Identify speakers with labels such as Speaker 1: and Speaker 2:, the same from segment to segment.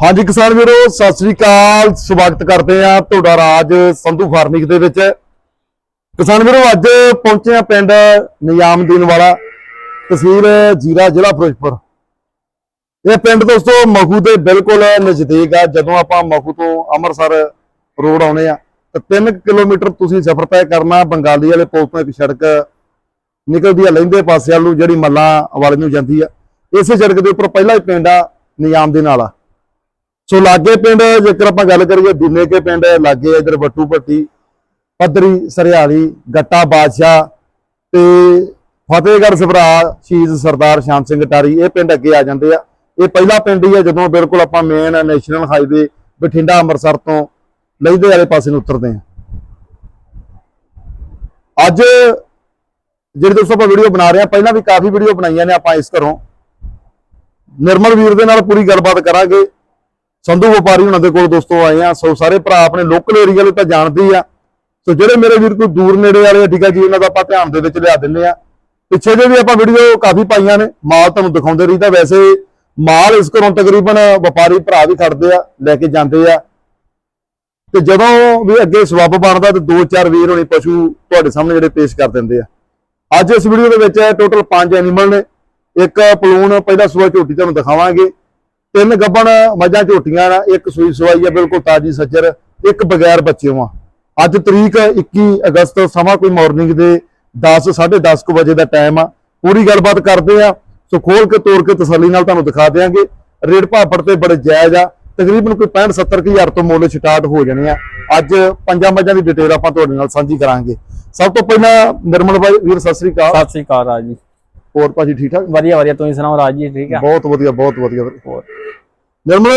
Speaker 1: ਹਾਂਜੀ ਕਿਸਾਨ ਵੀਰੋ, ਸਤਿ ਸ੍ਰੀ ਅਕਾਲ। ਸਵਾਗਤ ਕਰਦੇ ਆ ਤੁਹਾਡਾ ਰਾਜ ਸੰਧੂ ਫਾਰਮਿੰਗ ਦੇ ਵਿੱਚ। ਕਿਸਾਨ ਵੀਰੋ, ਅੱਜ ਪਹੁੰਚੇ ਆ ਪਿੰਡ ਨਿਯਾਮਦੀਨ ਵਾਲਾ ਤਹਿਸੀਲ ਜੀਰਾ ਜ਼ਿਲ੍ਹਾ ਫਿਰੋਜ਼ਪੁਰ। ਇਹ ਪਿੰਡ ਦੋਸਤੋ ਮਖੂ ਦੇ ਬਿਲਕੁਲ ਨਜ਼ਦੀਕ ਆ। ਜਦੋਂ ਆਪਾਂ ਮਖੂ ਤੋਂ ਅੰਮ੍ਰਿਤਸਰ ਰੋਡ ਆਉਣੇ ਆ ਤਾਂ 3 ਕਿਲੋਮੀਟਰ ਤੁਸੀਂ ਸਫ਼ਰ ਤੈਅ ਕਰਨਾ, ਬੰਗਾਲੀ ਵਾਲੇ ਪੁਲ ਤੋਂ ਇੱਕ ਸੜਕ ਨਿਕਲਦੀ ਆ, ਲਹਿੰਦੇ ਪਾਸੇ ਵੱਲ ਨੂੰ ਜਿਹੜੀ ਮੱਲਾਂ ਵਾਲੇ ਨੂੰ ਜਾਂਦੀ ਆ। ਇਸੇ ਸੜਕ ਦੇ ਉੱਪਰ ਪਹਿਲਾ ਹੀ ਪਿੰਡ ਆ ਨਿਯਾਮਦੀਨ ਵਾਲਾ। ਸੋ ਲਾਗੇ ਪਿੰਡ, ਜੇਕਰ ਆਪਾਂ ਗੱਲ ਕਰੀਏ ਦਿਨੇ ਕੇ ਪਿੰਡ, ਲਾਗੇ ਇਧਰ ਬੱਟੂ ਪੱਟੀ ਪੱਧਰੀ, ਸਰਿਆਲੀ, ਗੱਟਾ ਬਾਦਸ਼ਾਹ ਤੇ ਫਤਿਹਗੜ੍ਹ ਸਭਰਾ ਸ਼ਹੀਦ ਸਰਦਾਰ ਸ਼ਾਮ ਸਿੰਘ ਟਾਰੀ, ਇਹ ਪਿੰਡ ਅੱਗੇ ਆ ਜਾਂਦੇ ਆ। ਇਹ ਪਹਿਲਾ ਪਿੰਡ ਹੀ ਆ ਜਦੋਂ ਬਿਲਕੁਲ ਆਪਾਂ main national highway Bathinda Amritsar ਤੋਂ ਲਹਿਦੇ ਵਾਲੇ ਪਾਸੇ ਨੂੰ ਉਤਰਦੇ ਆ। ਅੱਜ ਜਿਹੜੀ ਦੋਸਤੋ ਆਪਾਂ ਵੀਡੀਓ ਬਣਾ ਰਹੇ ਆ, ਪਹਿਲਾਂ ਵੀ ਕਾਫੀ ਵੀਡੀਓ ਬਣਾਈਆਂ ਨੇ ਆਪਾਂ ਇਸ ਘਰੋਂ। ਨਿਰਮਲ ਵੀਰ ਦੇ ਨਾਲ ਪੂਰੀ ਗੱਲਬਾਤ ਕਰਾਂਗੇ। ਸੰਧੂ ਵਪਾਰੀ ਉਹਨਾਂ ਦੇ ਕੋਲ ਦੋਸਤੋ ਆਏ ਆ। ਸੋ ਸਾਰੇ ਭਰਾ ਆਪਣੇ ਲੋਕਲ ਏਰੀਆ ਵਾਲੇ ਤਾਂ ਜਾਣਦੇ ਹੀ ਆ। ਸੋ ਜਿਹੜੇ ਮੇਰੇ ਵੀਰ ਕੋਈ ਦੂਰ ਨੇੜੇ ਵਾਲੇ ਆ, ਠੀਕ ਆ ਜੀ ਉਹਨਾਂ ਦਾ ਆਪਾਂ ਧਿਆਨ ਦੇ ਵਿੱਚ ਲਿਆ ਦਿੰਨੇ ਆ। ਪਿੱਛੇ ਜੇ ਵੀ ਆਪਾਂ ਵੀਡੀਓ ਕਾਫੀ ਪਾਈਆਂ ਨੇ, ਮਾਲ ਤੁਹਾਨੂੰ ਦਿਖਾਉਂਦੇ ਰਹੀਦਾ। ਵੈਸੇ ਮਾਲ ਇਸ ਘਰੋਂ ਤਕਰੀਬਨ ਵਪਾਰੀ ਭਰਾ ਵੀ ਖੜਦੇ ਆ, ਲੈ ਕੇ ਜਾਂਦੇ ਆ। ਤੇ ਜਦੋਂ ਵੀ ਅੱਗੇ ਸਬੱਬ ਬਣਦਾ ਤੇ ਦੋ ਚਾਰ ਵੀਰ ਹੋਣੀ ਪਸ਼ੂ ਤੁਹਾਡੇ ਸਾਹਮਣੇ ਜਿਹੜੇ ਪੇਸ਼ ਕਰ ਦਿੰਦੇ ਆ। ਅੱਜ ਇਸ ਵੀਡੀਓ ਦੇ ਵਿੱਚ ਟੋਟਲ 5 ਐਨੀਮਲ ਨੇ। ਇੱਕ ਪਲੂਨ ਪਹਿਲਾ ਸੂਆ ਝੋਟੀ ਤੁਹਾਨੂੰ ਦਿਖਾਵਾਂਗੇ। ਤਿੰਨ ਗੱਬਣ ਮੱਝਾਂ ਝੋਟੀਆਂ ਨਾ, ਇੱਕ ਸੂਈ ਸਵਾਈ ਆ, ਬਿਲਕੁਲ ਤਾਜੀ ਸੱਜਰ, ਇੱਕ ਬਗੈਰ ਬੱਚਿਓਂ ਆ। ਅੱਜ ਤਰੀਕ 21 ਅਗਸਤ, ਸਮਾਂ ਕੋਈ ਮਾਰਨਿੰਗ ਦੇ 10 10:30 ਕੁ ਵਜੇ ਦਾ ਟਾਈਮ ਆ। ਪੂਰੀ ਗੱਲਬਾਤ ਕਰਦੇ ਆ। ਸੋ ਖੋਲ ਕੇ, ਤੋੜ ਕੇ ਤਸੱਲੀ ਨਾਲ ਤੁਹਾਨੂੰ ਦਿਖਾ ਦੇਾਂਗੇ ਰੇਟ ਭਾਪੜ ਤੇ ਬੜੇ ਜਾਇਜ਼ ਆ। ਤਕਰੀਬਨ ਕੋਈ 65 70 ਕੁ ਹਜ਼ਾਰ ਤੋਂ ਮੁੱਲ ਸਟਾਰਟ ਹੋ ਜਾਣੇ ਆ। ਅੱਜ ਪੰਜਾਂ ਮੱਝਾਂ ਦੀ ਡਿਟੇਲ ਆਪਾਂ ਤੁਹਾਡੇ ਨਾਲ ਸਾਂਝੀ ਕਰਾਂਗੇ। ਸਭ ਤੋਂ ਪਹਿਲਾਂ ਨਿਰਮਲ ਭਾਈ ਵੀਰ, ਸਤਿ ਸ੍ਰੀ ਅਕਾਲ।
Speaker 2: ਸਤਿ ਸ੍ਰੀ ਅਕਾਲ ਰਾਜ ਜੀ।
Speaker 1: ਹੋਰ ਭਾਜੀ ਠੀਕ ਠਾਕ?
Speaker 2: ਵਧੀਆ ਵਧੀਆ ਤੁਸੀਂ ਸੁਣਾਓ ਰਾਜ ਜੀ ਠੀਕ ਆ?
Speaker 1: ਬਹੁਤ ਵਧੀਆ ਬਹੁਤ ਵਧੀਆ।
Speaker 2: ਹੋਰ?
Speaker 1: ਨਿਰਮਲ